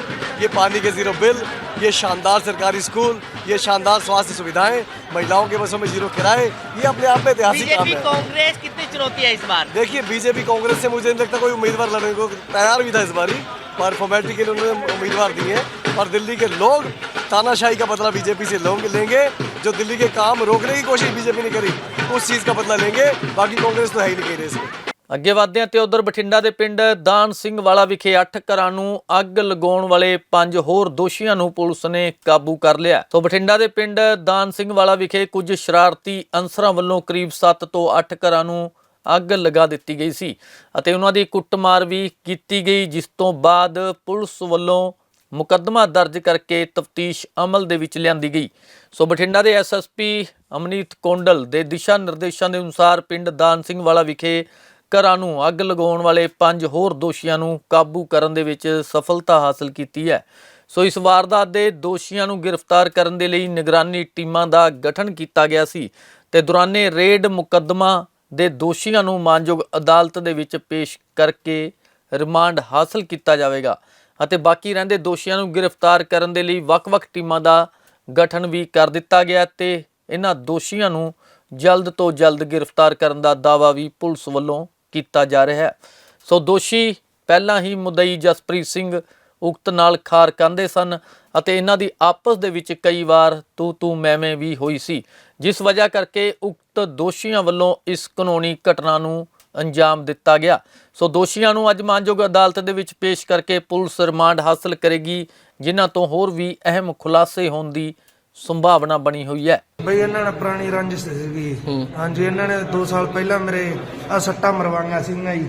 ये पानी के ज़ीरो बिल ये शानदार सरकारी स्कूल ये शानदार स्वास्थ्य सुविधाएँ महिलाओं के बसों में ज़ीरो किराए ये अपने आप में ऐतिहासिक काम है। कांग्रेस कितनी चुनौती है इस बार? देखिए बीजेपी कांग्रेस से मुझे नहीं लगता कोई उम्मीदवार लड़ने को तैयार भी था इस बारी पर फॉर्मेलिटी के लिए उन्होंने उम्मीदवार दिए। हैं और दिल्ली के लोग तानाशाही का बदला बीजेपी से लोग लेंगे जो दिल्ली के काम रोकने की कोशिश बीजेपी ने करी। उस चीज़ का बदला लेंगे बाकी कांग्रेस तो है ही नहीं कही रेस में ਅੱਗੇ ਵਧਦੇ ਹਾਂ ਤੇ ਉਧਰ ਬਠਿੰਡਾ ਦੇ ਪਿੰਡ ਦਾਨ ਸਿੰਘ ਵਾਲਾ ਵਿਖੇ 8 ਘਰਾਂ ਨੂੰ ਅੱਗ ਲਗਾਉਣ ਵਾਲੇ ਪੰਜ ਹੋਰ ਦੋਸ਼ੀਆਂ ਨੂੰ ਪੁਲਿਸ ਨੇ ਕਾਬੂ ਕਰ ਲਿਆ ਸੋ ਬਠਿੰਡਾ ਦੇ ਪਿੰਡ ਦਾਨ ਸਿੰਘ ਵਾਲਾ ਵਿਖੇ ਕੁਝ ਸ਼ਰਾਰਤੀ ਅਨਸਰਾਂ ਵੱਲੋਂ ਕਰੀਬ 7 ਤੋਂ 8 ਘਰਾਂ ਨੂੰ ਅੱਗ ਲਗਾ ਦਿੱਤੀ ਗਈ ਸੀ ਅਤੇ ਉਹਨਾਂ ਦੀ ਕੁੱਟਮਾਰ ਵੀ ਕੀਤੀ ਗਈ ਜਿਸ ਤੋਂ ਬਾਅਦ ਪੁਲਿਸ ਵੱਲੋਂ ਮੁਕੱਦਮਾ ਦਰਜ ਕਰਕੇ ਤਫਤੀਸ਼ ਅਮਲ ਦੇ ਵਿੱਚ ਲਿਆਂਦੀ ਗਈ ਸੋ ਬਠਿੰਡਾ ਦੇ ਐਸਐਸਪੀ ਅਮਨੀਤ ਕੋਂਡਲ ਦੇ ਦਿਸ਼ਾ ਨਿਰਦੇਸ਼ਾਂ ਦੇ ਅਨੁਸਾਰ ਪਿੰਡ ਦਾਨ ਸਿੰਘ ਵਾਲਾ ਵਿਖੇ ਘਰਾਂ ਨੂੰ ਅੱਗ ਲਗਾਉਣ ਵਾਲੇ ਪੰਜ ਹੋਰ ਦੋਸ਼ੀਆਂ ਨੂੰ ਕਾਬੂ ਕਰਨ ਦੇ ਵਿੱਚ ਸਫਲਤਾ ਹਾਸਲ ਕੀਤੀ ਹੈ। ਸੋ ਇਸ ਵਾਰਦਾਤ ਦੇ ਦੋਸ਼ੀਆਂ ਨੂੰ ਗ੍ਰਿਫਤਾਰ ਕਰਨ ਦੇ ਲਈ ਨਿਗਰਾਨੀ ਟੀਮਾਂ ਦਾ ਗਠਨ ਕੀਤਾ ਗਿਆ ਸੀ ਤੇ ਦੌਰਾਨੇ ਰੇਡ ਮੁਕੱਦਮਾ ਦੇ ਦੋਸ਼ੀਆਂ ਨੂੰ ਮਾਨਯੋਗ ਅਦਾਲਤ ਦੇ ਵਿੱਚ ਪੇਸ਼ ਕਰਕੇ ਰਿਮਾਂਡ ਹਾਸਲ ਕੀਤਾ ਜਾਵੇਗਾ ਅਤੇ ਬਾਕੀ ਰਹਿੰਦੇ ਦੋਸ਼ੀਆਂ ਨੂੰ ਗ੍ਰਿਫਤਾਰ ਕਰਨ ਦੇ ਲਈ ਵੱਖ-ਵੱਖ ਟੀਮਾਂ ਦਾ ਗਠਨ ਵੀ ਕਰ ਦਿੱਤਾ ਗਿਆ ਤੇ ਇਹਨਾਂ ਦੋਸ਼ੀਆਂ ਨੂੰ ਜਲਦ ਤੋਂ ਜਲਦ ਗ੍ਰਿਫਤਾਰ ਕਰਨ ਦਾ ਦਾਅਵਾ ਵੀ ਪੁਲਿਸ ਵੱਲੋਂ ਕੀਤਾ ਜਾ ਰਿਹਾ ਹੈ। ਸੋ ਦੋਸ਼ੀ ਪਹਿਲਾਂ ਹੀ ਮੁਦਈ ਜਸਪ੍ਰੀਤ ਸਿੰਘ ਉਕਤ ਨਾਲ ਖਾਰ ਕੰਦੇ ਸਨ ਅਤੇ ਇਹਨਾਂ ਦੀ ਆਪਸ ਦੇ ਵਿੱਚ ਕਈ ਵਾਰ ਤੂ ਤੂ ਮੈਵੇਂ ਵੀ ਹੋਈ ਸੀ। ਜਿਸ ਵਜ੍ਹਾ ਕਰਕੇ ਉਕਤ ਦੋਸ਼ੀਆਂ ਵੱਲੋਂ ਇਸ ਕਾਨੂੰਨੀ ਘਟਨਾ ਨੂੰ ਅੰਜਾਮ ਦਿੱਤਾ ਗਿਆ। ਸੋ ਦੋਸ਼ੀਆਂ ਨੂੰ ਅੱਜ ਮਾਨਯੋਗ ਅਦਾਲਤ ਦੇ ਵਿੱਚ ਪੇਸ਼ ਕਰਕੇ ਪੁਲਿਸ ਰਿਮਾਂਡ ਹਾਸਲ ਕਰੇਗੀ ਜਿਨ੍ਹਾਂ ਤੋਂ ਹੋਰ ਵੀ ਅਹਿਮ ਖੁਲਾਸੇ ਹੋਣ ਦੀ ਸੰਭਾਵਨਾ ਬਣੀ ਹੋਈ ਹੈ। ਬਈ ਇਹਨਾਂ ਨਾਲ ਪੁਰਾਣੀ ਰੰਜਿਸ਼ ਸੀਗੀ। ਹਾਂਜੀ ਇਹਨਾਂ ਨੇ 2 ਸਾਲ ਪਹਿਲਾਂ ਮੇਰੇ ਆ ਸੱਟਾਂ ਮਰਵਾਈਆਂ ਸੀਗੀਆਂ ਜੀ।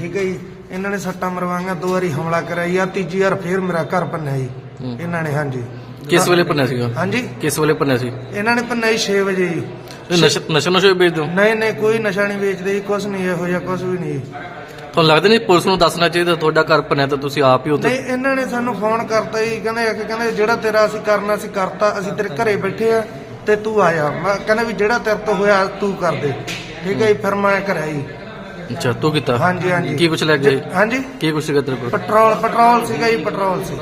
ਠੀਕ ਹੈ ਜੀ। ਇਹਨਾਂ ਨੇ ਸੱਟਾਂ ਮਰਵਾਈਆਂ ਦੋ ਵਾਰੀ ਹਮਲਾ ਕਰਿਆ ਜੀ। ਆ ਤੀਜੀ ਵਾਰ ਫੇਰ ਮੇਰਾ ਘਰ ਭੰਨਿਆ ਜੀ। ਇਹਨਾਂ ਨੇ ਹਾਂਜੀ। ਕਿਸ ਵੇਲੇ ਭੰਨਿਆ ਸੀਗਾ? ਹਾਂਜੀ। ਕਿਸ ਵੇਲੇ ਭੰਨਿਆ ਸੀ? ਇਹਨਾਂ ਨੇ ਭੰਨਿਆ ਜੀ 6 ਵਜੇ ਜੀ। ਇਹ ਨਸ਼ਾ ਨਸ਼ਾ ਨਸ਼ਾ ਵੇਚ ਦਿਓ ਨਹੀਂ ਨਹੀਂ ਕੋਈ ਨਸ਼ਾ ਨਹੀਂ ਵੇਚਦੇ ਜੀ ਕੁਛ ਨਹੀਂ ਇਹੋ ਜਿਹਾ ਕੁਛ ਵੀ ਨਹੀਂ ਤੁਹਾਨੂੰ ਲੱਗਦਾ ਨਹੀਂ ਪੁਲਿਸ ਨੂੰ ਦੱਸਣਾ ਚਾਹੀਦਾ ਤੁਹਾਡਾ ਘਰ ਭੰਨਿਆ ਤਾਂ ਤੁਸੀਂ ਆਪ ਹੀ ਉੱਥੇ ਨਹੀਂ ਇਹਨਾਂ ਨੇ ਸਾਨੂੰ ਫੋਨ ਕਰਤਾ ਜੀ ਕਹਿੰਦੇ ਆ ਕਿ ਕਹਿੰਦੇ ਜਿਹੜਾ ਤੇਰਾ ਅਸੀਂ ਕਰਨਾ ਸੀ ਕਰਤਾ ਅਸੀਂ ਤੇਰੇ ਘਰੇ ਬੈਠੇ ਆ ਤੇ ਤੂੰ ਆਇਆ ਮੈਂ ਕਹਿੰਦਾ ਵੀ ਜਿਹੜਾ ਤੇਰੇ ਤੋਂ ਹੋਇਆ ਤੂੰ ਕਰ ਦੇ। ਠੀਕ ਹੈ ਜੀ ਫਿਰ ਮੈਂ ਕਰਿਆ ਜੀ। ਅੱਛਾ ਤੂੰ ਕੀਤਾ? ਹਾਂਜੀ ਹਾਂਜੀ। ਕੀ ਕੁਛ ਲੈ ਗਏ ਹਾਂਜੀ? ਕੀ ਕੁਛ ਸੀਗਾ ਤੇਰੇ ਕੋਲ? ਪੈਟਰੋਲ ਪੈਟਰੋਲ ਸੀਗਾ ਜੀ ਪੈਟਰੋਲ ਸੀ।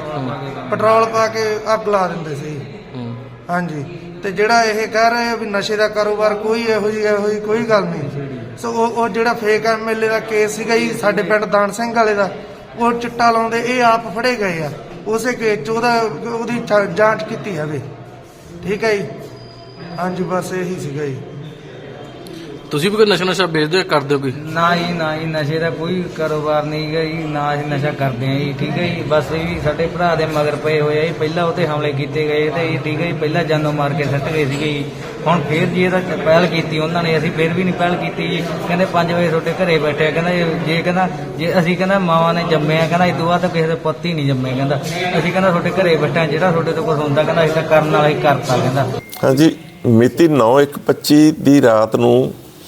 ਪੈਟਰੋਲ ਪਾ ਕੇ ਅੱਗ ਲਾ ਦਿੰਦੇ ਸੀ ਹੂੰ। ਹਾਂਜੀ। ਤੇ ਜਿਹੜਾ ਇਹ ਕਹਿ ਰਹੇ ਵੀ ਨਸ਼ੇ ਦਾ ਕਾਰੋਬਾਰ ਕੋਈ ਇਹੋ ਜਿਹੀ ਇਹੋ ਜਿਹੀ ਕੋਈ ਗੱਲ ਨਹੀਂ। ਸੋ ਉਹ ਉਹ ਜਿਹੜਾ ਫੇਕ ਐਮਐਲਏ ਦਾ ਕੇਸ ਸੀਗਾ ਜੀ, ਸਾਡੇ ਪਿੰਡ ਦਾਨ ਸਿੰਘ ਵਾਲੇ ਦਾ, ਉਹ ਚਿੱਟਾ ਲਾਉਂਦੇ, ਇਹ ਆਪ ਫੜੇ ਗਏ ਆ। ਉਸੇ ਕੇਸ ਚ ਉਹਦਾ, ਉਹਦੀ ਜਾਂਚ ਕੀਤੀ ਜਾਵੇ। ਠੀਕ ਹੈ ਜੀ? ਹਾਂਜੀ, ਬਸ ਇਹੀ ਸੀਗਾ ਜੀ। ਤੁਸੀਂ ਵੀ ਕੋਈ ਨਸ਼ਾ ਨਸ਼ਾ ਵੇਚਦੇ ਹੋ ਕਰਦੇ ਹੋ ਕੋਈ? ਨਾ ਜੀ ਨਾ ਜੀ ਨਸ਼ੇ ਦਾ ਕੋਈ ਕਾਰੋਬਾਰ ਨਹੀਂ ਗਾ ਜੀ ਨਾ ਅਸੀਂ ਨਸ਼ਾ ਕਰਦੇ ਆ ਜੀ ਠੀਕ ਹੈ ਜੀ ਬਸ ਇਹ ਵੀ ਸਾਡੇ ਭਰਾ ਦੇ ਮਗਰ ਪਏ ਹੋਏ ਆ ਜੀ ਪਹਿਲਾਂ ਉਹਤੇ ਹਮਲੇ ਕੀਤੇ ਗਏ ਤੇ ਜੀ ਠੀਕ ਹੈ ਜੀ ਪਹਿਲਾਂ ਜਾਨੋਂ ਮਾਰ ਕੇ ਸੱਟ ਗਏ ਸੀਗੇ ਜੀ ਹੁਣ ਫੇਰ ਜੀ ਇਹਦਾ ਪਹਿਲ ਕੀਤੀ ਉਹਨਾਂ ਨੇ ਅਸੀਂ ਫੇਰ ਵੀ ਨਹੀਂ ਪਹਿਲ ਕੀਤੀ ਜੀ ਕਹਿੰਦੇ 5 ਵਜੇ ਤੁਹਾਡੇ ਘਰੇ ਬੈਠੇ ਆ ਕਹਿੰਦਾ ਇਹ- ਜੇ ਕਹਿੰਦਾ ਜੇ ਅਸੀਂ ਕਹਿੰਦਾ ਮਾਵਾਂ ਨੇ ਜੰਮਿਆ ਕਹਿੰਦਾ ਇਸ ਤੋਂ ਬਾਅਦ ਤਾਂ ਕਿਸੇ ਦੇ ਪੁੱਤ ਹੀ ਨਹੀਂ ਜੰਮੇ ਕਹਿੰਦਾ ਅਸੀਂ ਕਹਿੰਦਾ ਤੁਹਾਡੇ ਘਰੇ ਬੈਠੇ ਜਿਹੜਾ ਤੁਹਾਡੇ ਤੋਂ ਕੁਝ ਹੁੰਦਾ ਕਹਿੰਦਾ ਅਸੀਂ ਤਾਂ ਕਰਨ ਵਾਲਾ ਹੀ ਕਰਤਾ ਕਹਿੰਦਾ। ਹਾਂਜੀ ਮਿਤੀ 9/1/25 ਦੀ ਰਾਤ ਨੂੰ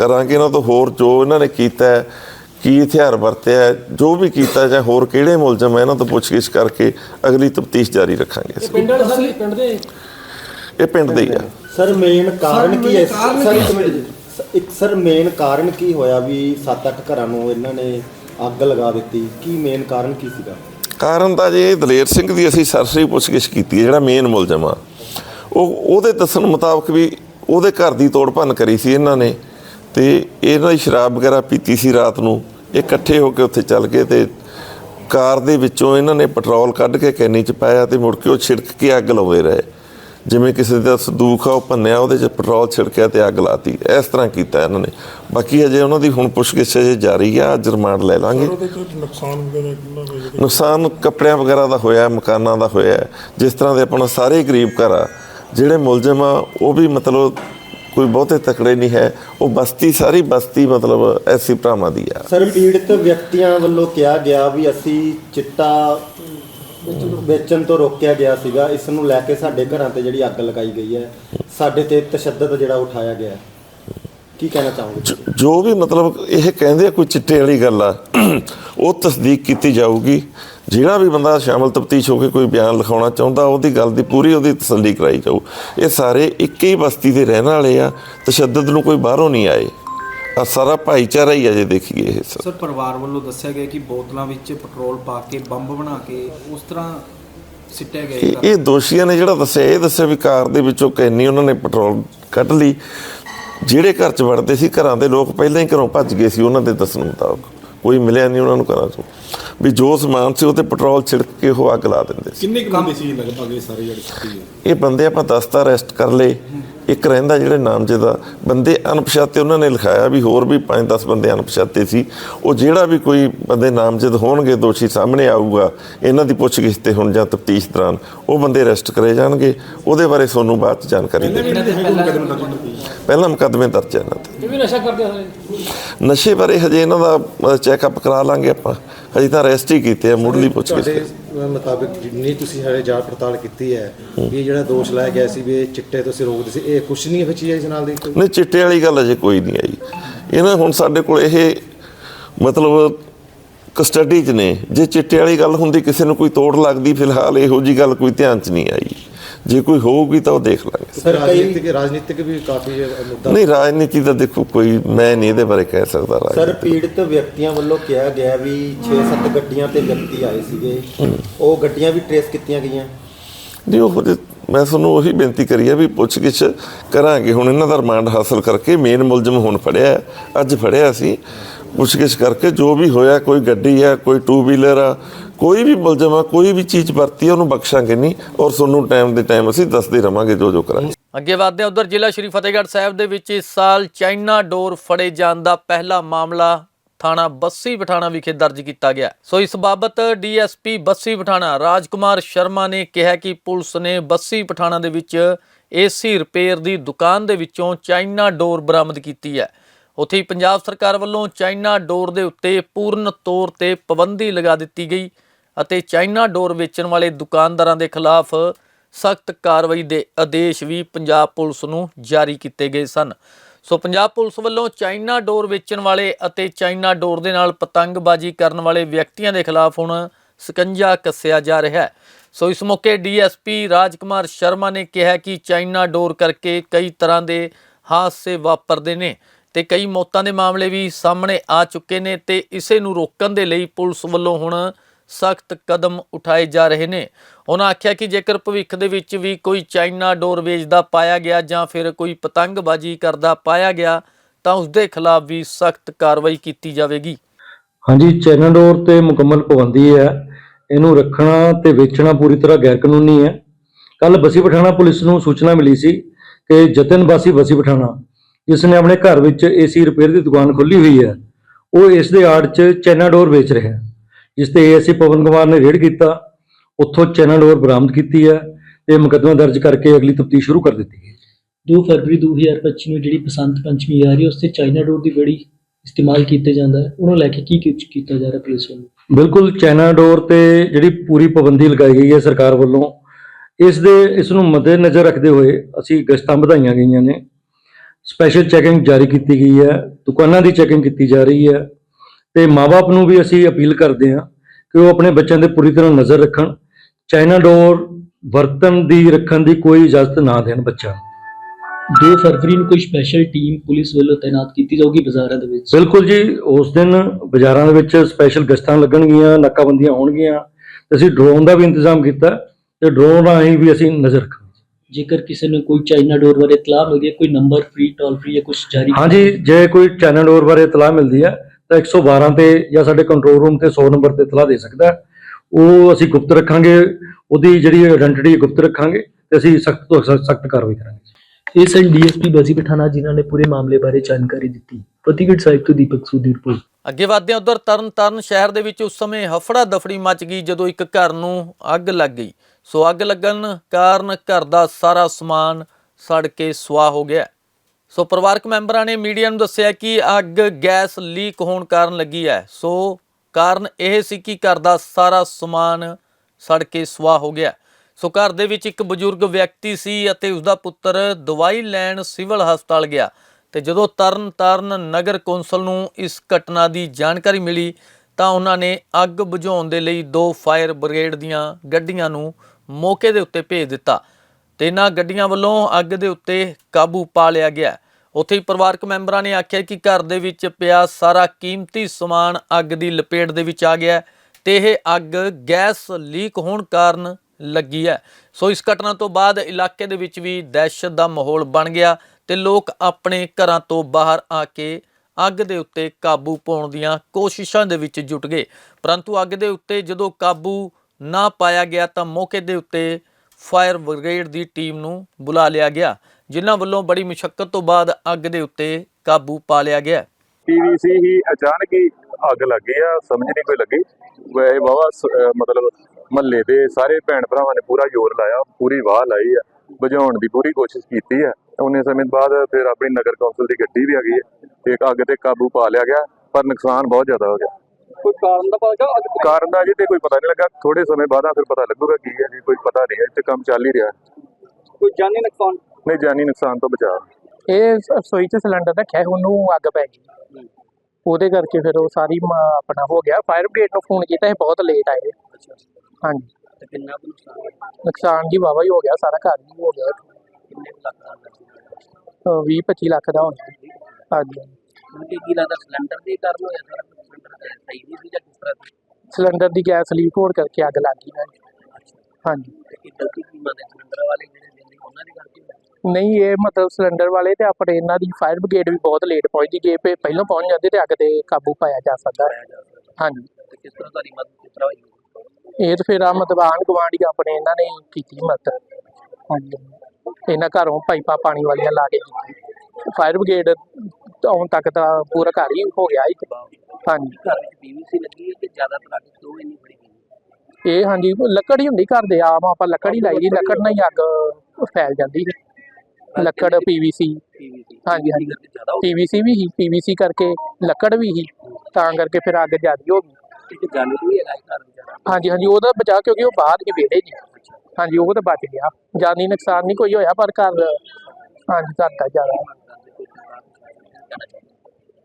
ਕਰਾਂਗੇ ਇਹਨਾਂ ਤੋਂ ਹੋਰ ਜੋ ਇਹਨਾਂ ਨੇ ਕੀਤਾ ਹੈ ਕੀ ਹਥਿਆਰ ਵਰਤਿਆ ਜੋ ਵੀ ਕੀਤਾ ਜਾਂ ਹੋਰ ਕਿਹੜੇ ਮੁਲਜ਼ਮ ਹੈ ਇਹਨਾਂ ਤੋਂ ਪੁੱਛਗਿੱਛ ਕਰਕੇ ਅਗਲੀ ਤਫਤੀਸ਼ ਜਾਰੀ ਰੱਖਾਂਗੇ। ਪਿੰਡ ਵਾਲੇ ਸਰ ਪਿੰਡ ਦੇ? ਇਹ ਪਿੰਡ ਦੇ ਹੀ ਆ। ਸਰ ਮੇਨ ਕਾਰਨ ਕੀ ਹੈ? ਸਰ ਇੱਕ ਮਿੰਟ ਇੱਕ ਸਰ ਮੇਨ ਕਾਰਨ ਕੀ ਹੋਇਆ ਵੀ 7-8 ਘਰਾਂ ਨੂੰ ਇਹਨਾਂ ਨੇ ਅੱਗ ਲਗਾ ਦਿੱਤੀ? ਕੀ ਮੇਨ ਕਾਰਨ ਕੀ ਸੀਗਾ? ਕਾਰਨ ਤਾਂ ਜੇ ਦਲੇਰ ਸਿੰਘ ਦੀ ਅਸੀਂ ਸਰਸਰੀ ਪੁੱਛਗਿੱਛ ਕੀਤੀ ਹੈ ਜਿਹੜਾ ਮੇਨ ਮੁਲਜ਼ਮ ਆ। ਉਹ ਉਹਦੇ ਦੱਸਣ ਮੁਤਾਬਕ ਵੀ ਉਹਦੇ ਘਰ ਦੀ ਤੋੜ ਭੰਨ ਕਰੀ ਸੀ ਇਹਨਾਂ ਨੇ। ਤੇ ਇਹਨਾਂ ਦੀ ਸ਼ਰਾਬ ਵਗੈਰਾ ਪੀਤੀ ਸੀ ਰਾਤ ਨੂੰ। ਇਹ ਇਕੱਠੇ ਹੋ ਕੇ ਉੱਥੇ ਚੱਲ ਗਏ ਤੇ ਕਾਰ ਦੇ ਵਿੱਚੋਂ ਇਹਨਾਂ ਨੇ ਪੈਟਰੋਲ ਕੱਢ ਕੇ ਕੈਨੀ 'ਚ ਪਾਇਆ ਤੇ ਮੁੜ ਕੇ ਉਹ ਛਿੜਕ ਕੇ ਅੱਗ ਲਾਉਂਦੇ ਰਹੇ। ਜਿਵੇਂ ਕਿਸੇ ਦਾ ਸੰਦੂਕ ਆ ਉਹ ਭੰਨਿਆ ਉਹਦੇ 'ਚ ਪੈਟਰੋਲ ਛਿੜਕਿਆ ਤੇ ਅੱਗ ਲਾਤੀ। ਇਸ ਤਰ੍ਹਾਂ ਕੀਤਾ ਇਹਨਾਂ ਨੇ। ਬਾਕੀ ਅਜੇ ਉਹਨਾਂ ਦੀ ਹੁਣ ਪੁੱਛਗਿੱਛ ਅਜੇ ਜਾਰੀ ਆ ਅੱਜ ਰਿਮਾਂਡ ਲੈ ਲਾਂਗੇ। ਨੁਕਸਾਨ ਕੱਪੜਿਆਂ ਵਗੈਰਾ ਦਾ ਹੋਇਆ ਮਕਾਨਾਂ ਦਾ ਹੋਇਆ। ਜਿਸ ਤਰ੍ਹਾਂ ਦੇ ਆਪਣਾ ਸਾਰੇ ਗਰੀਬ ਘਰ ਆ ਜਿਹੜੇ ਮੁਲਜ਼ਮ ਆ ਉਹ ਵੀ ਮਤਲਬ ਕੋਈ ਬਹੁਤੇ ਤਕੜੇ ਨਹੀਂ ਹੈ। ਉਹ ਬਸਤੀ ਸਾਰੀ ਬਸਤੀ ਮਤਲਬ ਐਸੀ ਭਰਾਵਾਂ ਦੀ ਆ। ਸਰ ਪੀੜਤ ਵਿਅਕਤੀਆਂ ਵੱਲੋਂ ਕਿਹਾ ਗਿਆ ਵੀ ਅਸੀਂ ਚਿੱਟਾ ਵੇਚਣ ਤੋਂ ਰੋਕਿਆ ਗਿਆ ਸੀਗਾ। ਇਸ ਨੂੰ ਲੈ ਕੇ ਸਾਡੇ ਘਰਾਂ ਤੇ ਜਿਹੜੀ ਅੱਗ ਲਗਾਈ ਗਈ ਹੈ ਸਾਡੇ ਤੇ ਤਸ਼ੱਦਦ ਜਿਹੜਾ ਉਠਾਇਆ ਗਿਆ। ਕੀ ਕਹਿਣਾ ਚਾਹੋਗੇ? ਜੋ- ਜੋ ਵੀ ਮਤਲਬ ਇਹ ਕਹਿੰਦੇ ਆ ਕੋਈ ਚਿੱਟੇ ਵਾਲੀ ਗੱਲ ਆ ਉਹ ਤਸਦੀਕ ਕੀਤੀ ਜਾਊਗੀ। ਜਿਹੜਾ ਵੀ ਬੰਦਾ ਸ਼ਾਮਲ ਤਫਤੀਸ਼ ਹੋ ਕੇ ਕੋਈ ਬਿਆਨ ਲਿਖਾਉਣਾ ਚਾਹੁੰਦਾ ਉਹਦੀ ਗੱਲ ਦੀ ਪੂਰੀ ਉਹਦੀ ਤਸੱਲੀ ਕਰਾਈ ਜਾਊ। ਇਹ ਸਾਰੇ ਇੱਕ ਹੀ ਬਸਤੀ ਦੇ ਰਹਿਣ ਵਾਲੇ ਆ ਤਸ਼ੱਦਦ ਨੂੰ ਕੋਈ ਬਾਹਰੋਂ ਨਹੀਂ ਆਏ। ਆ ਸਾਰਾ ਭਾਈਚਾਰਾ ਹੀ ਆ ਜੇ ਦੇਖੀਏ ਇਹ ਸਭ। ਸਰ ਪਰਿਵਾਰ ਵੱਲੋਂ ਦੱਸਿਆ ਗਿਆ ਕਿ ਬੋਤਲਾਂ ਵਿੱਚ ਪੈਟਰੋਲ ਪਾ ਕੇ ਬੰਬ ਬਣਾ ਕੇ ਉਸ ਤਰ੍ਹਾਂ ਸਿੱਟਿਆ ਗਿਆ ਇਹ ਇਹ ਦੋਸ਼ੀਆਂ ਨੇ ਜਿਹੜਾ ਦੱਸਿਆ ਇਹ ਦੱਸਿਆ ਵੀ ਕਾਰ ਦੇ ਵਿੱਚੋਂ ਕੈਨੀ ਉਹਨਾਂ ਨੇ ਪੈਟਰੋਲ ਕੱਢ ਲਈ। ਜਿਹੜੇ ਘਰ 'ਚ ਵੜਦੇ ਸੀ ਘਰਾਂ ਦੇ ਲੋਕ ਪਹਿਲਾਂ ਹੀ ਘਰੋਂ ਭੱਜ ਗਏ ਸੀ ਉਹਨਾਂ ਦੇ ਦੱਸਣ ਮੁਤਾਬਕ। ਕੋਈ ਮਿਲਿਆ ਨਹੀਂ ਉਹਨਾਂ ਨੂੰ ਘਰਾਂ 'ਚੋਂ। ਵੀ ਜੋ ਸਮਾਨ ਸੀ ਉਹ ਤੇ ਪੈਟਰੋਲ ਛਿੜਕ ਕੇ ਉਹ ਅੱਗ ਲਾ ਦਿੰਦੇ ਸੀ। ਕਿੰਨੇ ਕੁ ਬੰਦੇ ਸੀ ਲਗਭਗ ਇਹ ਸਾਰੇ ਜਿਹੜੇ ਹੈ? ਇਹ ਬੰਦੇ ਆਪਾਂ 10 ਤਾਂ ਅਰੈਸਟ ਕਰ ਲਏ। ਇੱਕ ਰਹਿੰਦਾ ਜਿਹੜੇ ਨਾਮਜ਼ਦ ਆ। ਬੰਦੇ ਅਣਪਛਾਤੇ ਉਹਨਾਂ ਨੇ ਲਿਖਾਇਆ ਵੀ ਹੋਰ ਵੀ 5-10 ਬੰਦੇ ਅਣਪਛਾਤੇ ਸੀ। ਉਹ ਜਿਹੜਾ ਵੀ ਕੋਈ ਬੰਦੇ ਨਾਮਜ਼ਦ ਹੋਣਗੇ ਦੋਸ਼ੀ ਸਾਹਮਣੇ ਆਊਗਾ ਇਹਨਾਂ ਦੀ ਪੁੱਛਗਿੱਛ ਤੇ ਹੁਣ ਜਾਂ ਤਫਤੀਸ਼ ਦੌਰਾਨ ਉਹ ਬੰਦੇ ਅਰੈਸਟ ਕਰੇ ਜਾਣਗੇ। ਉਹਦੇ ਬਾਰੇ ਤੁਹਾਨੂੰ ਬਾਅਦ ਚ ਜਾਣਕਾਰੀ ਦੇ ਪਹਿਲਾਂ ਮੁਕੱਦਮੇ ਦਰਜ ਹੈ ਇਹਨਾਂ ਤੇ ਇਹ ਵੀ ਨਸ਼ਾ ਕਰਦੇ ਹੋਏ। ਨਸ਼ੇ ਬਾਰੇ ਹਜੇ ਇਹਨਾਂ ਦਾ ਚੈੱਕਅਪ ਕਰਾ ਲਾਂਗੇ ਆਪਾਂ। ਹਜੇ ਤਾਂ ਅਰੈਸਟ ਹੀ ਕੀਤੇ ਆ ਮੁੱਢਲੀ ਪੁੱਛਗਿੱਛ ਤੁਹਾਡੇ ਮੁਤਾਬਿਕ ਜਿੰਨੀ ਤੁਸੀਂ ਹਰੇ ਜਾਂਚ ਪੜਤਾਲ ਕੀਤੀ ਹੈ ਵੀ ਇਹ ਜਿਹੜਾ ਦੋਸ਼ ਲਾਇਆ ਗਿਆ ਸੀ ਵੀ ਇਹ ਚਿੱਟੇ ਤੋਂ ਅਸੀਂ ਰੋਕਦੇ ਸੀ ਇਹ ਕੁਛ ਨਹੀਂ ਵਿੱਚ ਇਸ ਨਾਲ ਦੀ ਨਹੀਂ ਚਿੱਟੇ ਵਾਲੀ ਗੱਲ ਅਜੇ ਕੋਈ ਨਹੀਂ ਆਈ। ਇਹਨਾਂ ਹੁਣ ਸਾਡੇ ਕੋਲ ਇਹ ਮਤਲਬ ਕਸਟਡੀ 'ਚ ਨੇ। ਜੇ ਚਿੱਟੇ ਵਾਲੀ ਗੱਲ ਹੁੰਦੀ ਕਿਸੇ ਨੂੰ ਕੋਈ ਤੋੜ ਲੱਗਦੀ ਫਿਲਹਾਲ ਇਹੋ ਜੀ ਗੱਲ ਕੋਈ ਧਿਆਨ 'ਚ ਨਹੀਂ ਆਈ। ਜੇ ਕੋਈ ਹੋਊਗੀ ਤਾਂ ਉਹ ਦੇਖ ਲਾਂਗੇ। ਸਰ ਰਾਜਨੀਤਿਕ ਰਾਜਨੀਤਿਕ ਵੀ ਕਾਫੀ ਮੁੱਦਾ ਨਹੀਂ ਰਾਜਨੀਤੀ ਦਾ ਦੇਖੋ ਕੋਈ ਮੈਂ ਨਹੀਂ ਇਹਦੇ ਬਾਰੇ ਕਹਿ ਸਕਦਾ ਸਰ ਪੀੜਤ ਵਿਅਕਤੀਆਂ ਵੱਲੋਂ ਕਿਹਾ ਗਿਆ ਵੀ 6-7 ਗੱਡੀਆਂ ਤੇ ਵਿਅਕਤੀ ਆਏ ਸੀਗੇ। ਉਹ ਗੱਡੀਆਂ ਵੀ ਟਰੇਸ ਕੀਤੀਆਂ ਗਈਆਂ। ਨਹੀਂ ਉਹ ਮੈਂ ਤੁਹਾਨੂੰ ਉਹੀ ਬੇਨਤੀ ਕਰੀ ਹੈ ਵੀ ਪੁੱਛਗਿੱਛ ਕਰਾਂਗੇ। ਹੁਣ ਇਹਨਾਂ ਦਾ ਰਿਮਾਂਡ ਹਾਸਲ ਕਰਕੇ ਮੇਨ ਮੁਲਜ਼ਮ ਹੁਣ ਫੜਿਆ। ਅੱਜ ਫੜਿਆ ਸੀ। ਪੁੱਛਗਿੱਛ ਕਰਕੇ ਜੋ ਵੀ ਹੋਇਆ ਕੋਈ ਗੱਡੀ ਹੈ ਕੋਈ ਟੂ ਵੀਲਰ ਆ ਕੋਈ ਵੀ ਮੁਲਜ਼ਮ ਆ, ਕੋਈ ਵੀ ਚੀਜ਼ ਵਰਤੀ ਆ, ਉਹਨੂੰ ਬਖਸ਼ਾਂਗੇ ਨਹੀਂ ਔਰ ਤੁਹਾਨੂੰ ਟਾਈਮ ਦੇ ਟਾਈਮ ਅਸੀਂ ਦੱਸਦੇ ਰਵਾਂਗੇ ਜੋ ਜੋ ਕਰਾਂਗੇ। ਅੱਗੇ ਵਧਦੇ ਉਧਰ ਜ਼ਿਲ੍ਹਾ ਸ਼੍ਰੀ ਫਤਿਹਗੜ੍ਹ ਸਾਹਿਬ ਦੇ ਵਿੱਚ ਇਸ ਸਾਲ ਚਾਈਨਾ ਡੋਰ ਫੜੇ ਜਾਣ ਦਾ ਪਹਿਲਾ ਮਾਮਲਾ ਥਾਣਾ ਬੱਸੀ ਪਠਾਣਾ ਵਿਖੇ ਦਰਜ ਕੀਤਾ ਗਿਆ। ਸੋ ਇਸ ਬਾਬਤ ਡੀਐਸਪੀ ਬੱਸੀ ਪਠਾਣਾ ਰਾਜਕੁਮਾਰ ਸ਼ਰਮਾ ਨੇ ਕਿਹਾ ਕਿ ਪੁਲਿਸ ਨੇ ਬੱਸੀ ਪਠਾਣਾ ਦੇ ਵਿੱਚ ਏਸੀ ਰਿਪੇਅਰ ਦੀ ਦੁਕਾਨ ਦੇ ਵਿੱਚੋਂ ਚਾਈਨਾ ਡੋਰ ਬਰਾਮਦ ਕੀਤੀ ਹੈ। ਉੱਥੇ ਹੀ ਪੰਜਾਬ ਸਰਕਾਰ ਵੱਲੋਂ ਚਾਈਨਾ ਡੋਰ ਦੇ ਉੱਤੇ ਪੂਰਨ ਤੌਰ ਤੇ ਪਾਬੰਦੀ ਲਗਾ ਦਿੱਤੀ ਗਈ। ਅਤੇ ਚਾਈਨਾ ਡੋਰ ਵੇਚਣ ਵਾਲੇ ਦੁਕਾਨਦਾਰਾਂ ਦੇ ਖਿਲਾਫ ਸਖਤ ਕਾਰਵਾਈ ਦੇ ਆਦੇਸ਼ ਵੀ ਪੰਜਾਬ ਪੁਲਿਸ ਨੂੰ ਜਾਰੀ ਕੀਤੇ ਗਏ ਸਨ। ਸੋ ਪੰਜਾਬ ਪੁਲਿਸ ਵੱਲੋਂ ਚਾਈਨਾ ਡੋਰ ਵੇਚਣ ਵਾਲੇ ਅਤੇ ਚਾਈਨਾ ਡੋਰ ਦੇ ਨਾਲ ਪਤੰਗਬਾਜ਼ੀ ਕਰਨ ਵਾਲੇ ਵਿਅਕਤੀਆਂ ਦੇ ਖਿਲਾਫ ਹੁਣ ਸਕੰਜਾ ਕੱਸਿਆ ਜਾ ਰਿਹਾ ਹੈ। ਸੋ ਇਸ ਮੌਕੇ ਡੀਐਸਪੀ ਰਾਜਕੁਮਾਰ ਸ਼ਰਮਾ ਨੇ ਕਿਹਾ ਕਿ ਚਾਈਨਾ ਡੋਰ ਕਰਕੇ ਕਈ ਤਰ੍ਹਾਂ ਦੇ ਹਾਦਸੇ ਵਾਪਰਦੇ ਨੇ ਤੇ ਕਈ ਮੌਤਾਂ ਦੇ ਮਾਮਲੇ ਵੀ ਸਾਹਮਣੇ ਆ ਚੁੱਕੇ ਨੇ ਤੇ ਇਸੇ ਨੂੰ ਰੋਕਣ ਦੇ ਲਈ ਪੁਲਿਸ ਵੱਲੋਂ ਹੁਣ ਸਖਤ ਕਦਮ ਉਠਾਏ ਜਾ ਰਹੇ ਨੇ। ਉਹਨਾਂ ਆਖਿਆ ਕਿ ਜੇਕਰ ਭਵਿੱਖ ਦੇ ਵਿੱਚ ਵੀ ਕੋਈ ਚਾਈਨਾ ਡੋਰ ਵੇਚਦਾ ਪਾਇਆ ਗਿਆ ਜਾਂ ਫਿਰ ਕੋਈ ਪਤੰਗਬਾਜ਼ੀ ਕਰਦਾ ਪਾਇਆ ਗਿਆ, ਤਾਂ ਉਸ ਦੇ ਖਿਲਾਫ ਵੀ ਸਖਤ ਕਾਰਵਾਈ ਕੀਤੀ ਜਾਵੇਗੀ। ਹਾਂਜੀ, ਚਾਈਨਾ ਡੋਰ ਤੇ ਮੁਕੰਮਲ ਪਾਬੰਦੀ ਹੈ। ਇਹਨੂੰ ਰੱਖਣਾ ਤੇ ਵੇਚਣਾ ਪੂਰੀ ਤਰ੍ਹਾਂ ਗੈਰ ਕਾਨੂੰਨੀ ਹੈ। ਕੱਲ ਬਸੀ ਪਠਾਣਾ ਪੁਲਿਸ ਨੂੰ ਸੂਚਨਾ ਮਿਲੀ ਸੀ ਕਿ ਜਤਨ ਬਾਸੀ ਬਸੀ ਪਠਾਣਾ ਜਿਸ ਨੇ ਆਪਣੇ ਘਰ ਵਿੱਚ ਏਸੀ ਰਿਪੇਅਰ ਦੀ ਦੁਕਾਨ ਖੋਲੀ ਹੋਈ ਹੈ, ਉਹ ਇਸ ਦੇ ਆੜ 'ਚ ਚਾਈਨਾ ਡੋਰ ਵੇਚ ਰਿਹਾ ਹੈ। ਜਿਸ ਤੇ ਏਐਸਸੀ ਪਵਨ ਕੁਮਾਰ ਨੇ ਰੇਡ ਕੀਤਾ ਉੱਥੋਂ ਚਾਈਨਾ ਡੋਰ ਬਰਾਮਦ ਕੀਤੀ ਹੈ ਤੇ ਮੁਕੱਦਮਾ ਦਰਜ ਕਰਕੇ ਅਗਲੀ ਤਫਤੀਸ਼ ਸ਼ੁਰੂ ਕਰ ਦਿੱਤੀ ਹੈ। 2 ਫਰਵਰੀ 2025 ਨੂੰ ਜਿਹੜੀ ਬਸੰਤ ਪੰਚਮੀ ਆ ਰਹੀ ਹੈ ਉਸ ਤੇ ਚਾਈਨਾ ਡੋਰ ਦੀ ਬੜੀ ਇਸਤੇਮਾਲ ਕੀਤੇ ਜਾਂਦਾ ਹੈ। ਉਹਨੂੰ ਲੈ ਕੇ ਕੀ ਕੁਝ ਕੀਤਾ ਜਾ ਰਿਹਾ ਪੁਲਿਸ ਵੱਲੋਂ? ਬਿਲਕੁਲ ਚਾਈਨਾ ਡੋਰ ਤੇ ਜਿਹੜੀ ਪੂਰੀ ਪਾਬੰਦੀ ਲਗਾਈ ਗਈ ਹੈ ਸਰਕਾਰ ਵੱਲੋਂ ਇਸ ਦੇ ਇਸ ਨੂੰ ਮੱਦੇਨਜ਼ਰ ਰੱਖਦੇ ਹੋਏ ਅਸੀਂ ਗਸ਼ਤਾਂ ਵਧਾਈਆਂ ਗਈਆਂ ਨੇ। ਸਪੈਸ਼ਲ ਚੈਕਿੰਗ ਜਾਰੀ ਕੀਤੀ ਗਈ ਹੈ ਦੁਕਾਨਾਂ ਦੀ ਚੈਕਿੰਗ ਕੀਤੀ ਜਾ ਰਹੀ ਹੈ। ਤੇ ਮਾਪੇ ਨੂੰ ਵੀ ਅਸੀਂ ਅਪੀਲ ਕਰਦੇ ਹਾਂ ਕਿ ਉਹ ਆਪਣੇ ਬੱਚਿਆਂ ਤੇ ਪੂਰੀ ਤਰ੍ਹਾਂ ਨਜ਼ਰ ਰੱਖਣ ਚਾਈਨਾ ਡੋਰ ਵਰਤਨ ਦੀ ਰੱਖਣ ਦੀ ਕੋਈ ਇਜਾਜ਼ਤ ਨਾ ਦੇਣ ਬੱਚਿਆਂ ਨੂੰ। 2 ਫਰਵਰੀ ਨੂੰ ਕੋਈ ਸਪੈਸ਼ਲ ਟੀਮ ਪੁਲਿਸ ਵੱਲੋਂ ਤਾਇਨਾਤ ਕੀਤੀ ਜਾਊਗੀ ਬਾਜ਼ਾਰਾਂ ਦੇ ਵਿੱਚ? ਬਿਲਕੁਲ ਜੀ ਉਸ ਦਿਨ ਬਾਜ਼ਾਰਾਂ ਦੇ ਵਿੱਚ ਸਪੈਸ਼ਲ ਗਸ਼ਤਾਂ ਲੱਗਣਗੀਆਂ ਨਾਕਾਬੰਦੀਆਂ ਹੋਣਗੀਆਂ ਤੇ ਅਸੀਂ ਡਰੋਨ ਦਾ ਵੀ ਇੰਤਜ਼ਾਮ ਕੀਤਾ ਤੇ ਡਰੋਨ ਰਾਹੀਂ ਵੀ ਅਸੀਂ ਨਜ਼ਰ ਰੱਖਾਂਗੇ। ਜੇਕਰ ਕਿਸੇ ਨੂੰ ਕੋਈ ਚਾਈਨਾ ਡੋਰ ਬਾਰੇ ਇਤਲਾਹ ਮਿਲਦੀ ਹੈ ਕੋਈ ਨੰਬਰ ਫ੍ਰੀ ਟੋਲ ਫ੍ਰੀ ਜਾਂ ਕੁਝ ਜਾਰੀ ਹਾਂਜੀ ਜੇ ਕੋਈ ਚਾਈਨਾ ਡੋਰ ਬਾਰੇ ਇਤਲਾਹ ਮਿਲਦੀ ਹੈ ਤਾਂ 112 ਤੇ ਜਾਂ ਸਾਡੇ ਕੰਟਰੋਲ ਰੂਮ ਤੇ 100 ਨੰਬਰ ਤੇ ਇਤਲਾਹ ਦੇ ਸਕਦਾ। ਉਹ ਅਸੀਂ ਗੁਪਤ ਰੱਖਾਂਗੇ ਉਹਦੀ ਜਿਹੜੀ ਆਇਡੈਂਟੀਟੀ ਗੁਪਤ ਰੱਖਾਂਗੇ ਤੇ ਅਸੀਂ ਸਖਤ ਤੋਂ ਸਖਤ ਕਾਰਵਾਈ ਕਰਾਂਗੇ। ਇਹ ਸਨ ਡੀਐਸਪੀ ਬਸੀ ਪਠਾਣਾ ਜਿਨ੍ਹਾਂ ਨੇ ਪੂਰੇ ਮਾਮਲੇ ਬਾਰੇ ਜਾਣਕਾਰੀ ਦਿੱਤੀ। ਫਤਿਹਗੜ੍ਹ ਸਾਹਿਬ ਤੋਂ ਦੀਪਕ ਸੂਦੀ ਰਿਪੋਰਟ ਅੱਗੇ ਵਧਦੇ ਹਾਂ ਉਧਰ ਤਰਨਤਾਰਨ ਸ਼ਹਿਰ ਦੇ ਵਿੱਚ ਉਸ ਸਮੇਂ ਹਫੜਾ ਦਫੜੀ ਮਚ ਗਈ ਜਦੋਂ ਇੱਕ ਘਰ ਨੂੰ ਅੱਗ ਲੱਗ ਗਈ। ਸੋ ਅੱਗ ਲੱਗਣ ਕਾਰਨ ਘਰ ਦਾ ਸਾਰਾ ਸਮਾਨ ਸੜ ਕੇ ਸੁਆਹ ਹੋ ਗਿਆ। ਸੋ ਪਰਿਵਾਰਕ ਮੈਂਬਰਾਂ ਨੇ ਮੀਡੀਆ ਨੂੰ ਦੱਸਿਆ ਕਿ ਅੱਗ ਗੈਸ ਲੀਕ ਹੋਣ ਕਾਰਨ ਲੱਗੀ ਹੈ। ਸੋ ਕਾਰਨ ਇਹ ਸੀ ਕਿ ਘਰ ਦਾ ਸਾਰਾ ਸਮਾਨ ਸੜ ਕੇ ਸੁਆਹ ਹੋ ਗਿਆ। ਸੋ ਘਰ ਦੇ ਵਿੱਚ ਇੱਕ ਬਜ਼ੁਰਗ ਵਿਅਕਤੀ ਸੀ ਅਤੇ ਉਸ ਦਾ ਪੁੱਤਰ ਦਵਾਈ ਲੈਣ ਸਿਵਲ ਹਸਪਤਾਲ ਗਿਆ ਤੇ ਜਦੋਂ ਤਰਨ ਤਾਰਨ ਨਗਰ ਕੌਂਸਲ ਨੂੰ ਇਸ ਘਟਨਾ ਦੀ ਜਾਣਕਾਰੀ ਮਿਲੀ ਤਾਂ ਉਹਨਾਂ ਨੇ ਅੱਗ ਬੁਝਾਉਣ ਦੇ ਲਈ ਦੋ ਫਾਇਰ ਬ੍ਰਿਗੇਡ ਦੀਆਂ ਗੱਡੀਆਂ ਨੂੰ ਮੌਕੇ ਦੇ ਉੱਤੇ ਭੇਜ ਦਿੱਤਾ। ਤੇ ਇਹਨਾਂ ਗੱਡੀਆਂ ਵੱਲੋਂ ਅੱਗ ਦੇ ਉੱਤੇ ਕਾਬੂ ਪਾ ਲਿਆ ਗਿਆ ਉੱਥੇ ਹੀ ਪਰਿਵਾਰਕ ਮੈਂਬਰਾਂ ਨੇ ਆਖਿਆ ਕਿ ਘਰ ਦੇ ਵਿੱਚ ਪਿਆ ਸਾਰਾ ਕੀਮਤੀ ਸਮਾਨ ਅੱਗ ਦੀ ਲਪੇਟ ਦੇ ਵਿੱਚ ਆ ਗਿਆ ਹੈ ਤੇ ਇਹ ਅੱਗ ਗੈਸ ਲੀਕ ਹੋਣ ਕਾਰਨ ਲੱਗੀ ਹੈ। ਸੋ ਇਸ ਘਟਨਾ ਤੋਂ ਬਾਅਦ ਇਲਾਕੇ ਦੇ ਵਿੱਚ ਵੀ ਦਹਿਸ਼ਤ ਦਾ ਮਾਹੌਲ ਬਣ ਗਿਆ ਤੇ ਲੋਕ ਆਪਣੇ ਘਰਾਂ ਤੋਂ ਬਾਹਰ ਆ ਕੇ ਅੱਗ ਦੇ ਉੱਤੇ ਕਾਬੂ ਪਾਉਣ ਦੀਆਂ ਕੋਸ਼ਿਸ਼ਾਂ ਦੇ ਵਿੱਚ ਜੁਟ ਗਏ। ਪਰੰਤੂ ਅੱਗ ਦੇ ਉੱਤੇ ਜਦੋਂ ਕਾਬੂ ਨਾ ਪਾਇਆ ਗਿਆ ਤਾਂ ਮੌਕੇ ਦੇ ਉੱਤੇ ਫਾਇਰ ਬ੍ਰਿਗੇਡ ਦੀ ਟੀਮ ਨੂੰ ਬੁਲਾ ਲਿਆ ਗਿਆ, ਜਿਨ੍ਹਾਂ ਵੱਲੋਂ ਬੜੀ ਮੁਸ਼ਕਲ ਤੋਂ ਬਾਅਦ ਅੱਗ ਦੇ ਉੱਤੇ ਕਾਬੂ ਪਾ ਲਿਆ ਗਿਆ। ਪੀਵੀਸੀ ਹੀ ਅਚਾਨਕ ਹੀ ਅੱਗ ਲੱਗ ਗਈ ਆ, ਸਮਝ ਨਹੀਂ ਕੋਈ ਲੱਗੀ। ਵੈਸੇ ਬਾਵਾ ਮਤਲਬ ਮਹੱਲੇ ਦੇ ਸਾਰੇ ਭੈਣ ਭਰਾਵਾਂ ਨੇ ਪੂਰਾ ਜ਼ੋਰ ਲਾਇਆ, ਪੂਰੀ ਵਾਹ ਲਾਈ ਆ, ਬੁਝਾਉਣ ਦੀ ਪੂਰੀ ਕੋਸ਼ਿਸ਼ ਕੀਤੀ ਹੈ ਉਹਨੇ ਸਮੇਂ ਬਾਅਦ ਫਿਰ ਆਪਣੀ ਨਗਰ ਕੌਂਸਲ ਦੀ ਗੱਡੀ ਵੀ ਆ ਗਈ ਹੈ ਤੇ ਅੱਗ ਤੇ ਕਾਬੂ ਪਾ ਲਿਆ ਗਿਆ, ਪਰ ਨੁਕਸਾਨ ਬਹੁਤ ਜ਼ਿਆਦਾ ਹੋ ਗਿਆ। ਕੋਈ ਕਾਰਨ ਦਾ ਪਤਾ ਲੱਗਾ? ਕਾਰਨ ਦਾ ਜੀ ਤੇ ਕੋਈ ਪਤਾ ਨਹੀਂ ਲੱਗਾ। ਥੋੜੇ ਸਮੇਂ ਬਾਅਦ ਆ ਫਿਰ ਪਤਾ ਲੱਗੂਗਾ ਕੀ ਹੈ ਜੀ ਕੋਈ ਪਤਾ ਨਹੀਂ ਹੈ ਇੱਥੇ ਕੰਮ ਚੱਲ ਹੀ ਰਿਹਾ। ਕੋਈ ਜਾਨੀ ਨੁਕਸਾਨ? ਨਹੀਂ ਜਾਨੀ ਨੁਕਸਾਨ ਤੋਂ ਬਚਾ ਇਹ ਰਸੋਈ 'ਚ ਸਿਲੰਡਰ ਰੱਖਿਆ ਉਹਨੂੰ ਅੱਗ ਪੈ ਗਈ। ਉਹਦੇ ਕਰਕੇ ਫਿਰ ਉਹ ਸਾਰੀ ਮ- ਆਪਣਾ ਹੋ ਗਿਆ। ਫਾਇਰ ਬ੍ਰਿਗੇਡ ਨੂੰ ਫੋਨ ਕੀਤਾ ਇਹ ਬਹੁਤ ਲੇਟ ਆਏ ਹਾਂਜੀ। ਤੇ ਕਿੰਨਾ ਨੁਕਸਾਨ ਜੀ ਵਾਵਾ ਹੀ ਹੋ ਗਿਆ ਸਾਰਾ ਘਰ ਹੀ ਹੋ ਗਿਆ। ਕਿੰਨੇ ਲੱਖ ਦਾ ਲੱਗਾ 20 25 ਲੱਖ ਦਾ ਹੋਣਾ ਹਾਂਜੀ। ਹੁਣ ਕੀ ਕੀ ਲੱਗਦਾ ਸਿਲੰਡਰ ਦੇ ਕਾਰਨ ਹੋਇਆ ਸਾਰਾ ਕੁਛ? ਸਿਲੰਡਰ ਸਹੀ ਨਹੀਂ ਸੀ ਜਾਂ ਕਿਸ ਤਰ੍ਹਾਂ ਸੀ? ਸਿਲੰਡਰ ਦੀ ਗੈਸ ਲੀਕ ਹੋਣ ਕਰਕੇ ਅੱਗ ਲੱਗ ਗਈ ਨਾ ਜੀ। ਹਾਂਜੀ ਤੇ ਗਲਤੀ ਕੀ ਮੰਨਦੇ ਸਿਲੰਡਰ ਵਾਲੇ ਜਿਹੜੇ ਦਿੰਦੇ ਉਹਨਾਂ ਦੀ ਗਲਤੀ ਹੋਈ? ਨਹੀਂ ਇਹ ਮਤਲਬ ਸਿਲੰਡਰ ਵਾਲੇ ਤੇ ਆਪਣੇ ਇਹਨਾਂ ਦੀ ਫਾਇਰ ਬ੍ਰਿਗੇਡ ਵੀ ਬਹੁਤ ਲੇਟ ਪਹੁੰਚਦੀ ਜੇ ਪੇ ਪਹਿਲਾਂ ਪਹੁੰਚ ਜਾਂਦੇ ਤੇ ਅੱਗ ਤੇ ਕਾਬੂ ਪਾਇਆ ਜਾ ਸਕਦਾ ਹਾਂਜੀ ਤੇ ਕਿਸ ਤਰ੍ਹਾਂ ਤੁਹਾਡੀ ਮਦਦ ਕਿਸ ਤਰ੍ਹਾਂ ਹੋਈ ਇਹ ਤਾਂ ਫਿਰ ਆ ਮਤਲਬ ਆਂਢ ਗੁਆਂਢ ਆਪਣੇ ਇਹਨਾਂ ਨੇ ਕੀਤੀ ਮਦਦ ਹਾਂਜੀ ਇਹਨਾਂ ਘਰੋਂ ਪਾਈਪਾਂ ਪਾਣੀ ਵਾਲੀਆਂ ਲਾ ਕੇ ਕੀਤੀ ਫਾਇਰ ਬ੍ਰਿਗੇਡ ਆਉਣ ਤੱਕ ਤਾਂ ਪੂਰਾ ਘਰ ਹੀ ਹੋ ਗਿਆ ਸੀ ਹਾਂਜੀ। ਘਰ ਵਿੱਚ ਪੀਵੀਸੀ ਲੱਗੀ ਹੈ ਕਿ ਜ਼ਿਆਦਾ ਪਲਾਟ ਕਿਉਂ ਇੰਨੀ ਬੜੀ ਇਹ ਹਾਂਜੀ ਲੱਕੜ ਹੀ ਹੁੰਦੀ ਘਰ ਦੇ ਆਮ ਆਪਾਂ ਲੱਕੜ ਹੀ ਲਾਈ ਦੀ ਲੱਕੜ ਨਾਲ ਹੀ ਅੱਗ ਫੈਲ ਜਾਂਦੀ ਹੈ। ਲੱਕੜ ਪੀਵੀਸੀ ਹਾਂਜੀ ਹਾਂਜੀ। ਪੀਵੀਸੀ ਵੀ ਹੀ ਪੀਵੀਸੀ ਕਰਕੇ ਲੱਕੜ ਵੀ ਹੀ ਤਾਂ ਕਰਕੇ ਫਿਰ ਅੱਗ ਜ਼ਿਆਦਾ ਹੋ ਗਈ। ਇੱਕ ਹਾਂਜੀ ਹਾਂਜੀ ਉਹਦਾ ਬਚਾ ਕਿਉਂਕਿ ਉਹ ਬਾਹਰ ਹੀ ਵਿਹੜੇ ਜੀ ਹਾਂਜੀ ਉਹ ਤਾਂ ਬਚ ਗਿਆ। ਜਾਨੀ ਨੁਕਸਾਨ ਨਹੀਂ ਕੋਈ ਹੋਇਆ ਪਰ ਘਰ ਹਾਂਜੀ ਘਰ ਦਾ ਜ਼ਿਆਦਾ।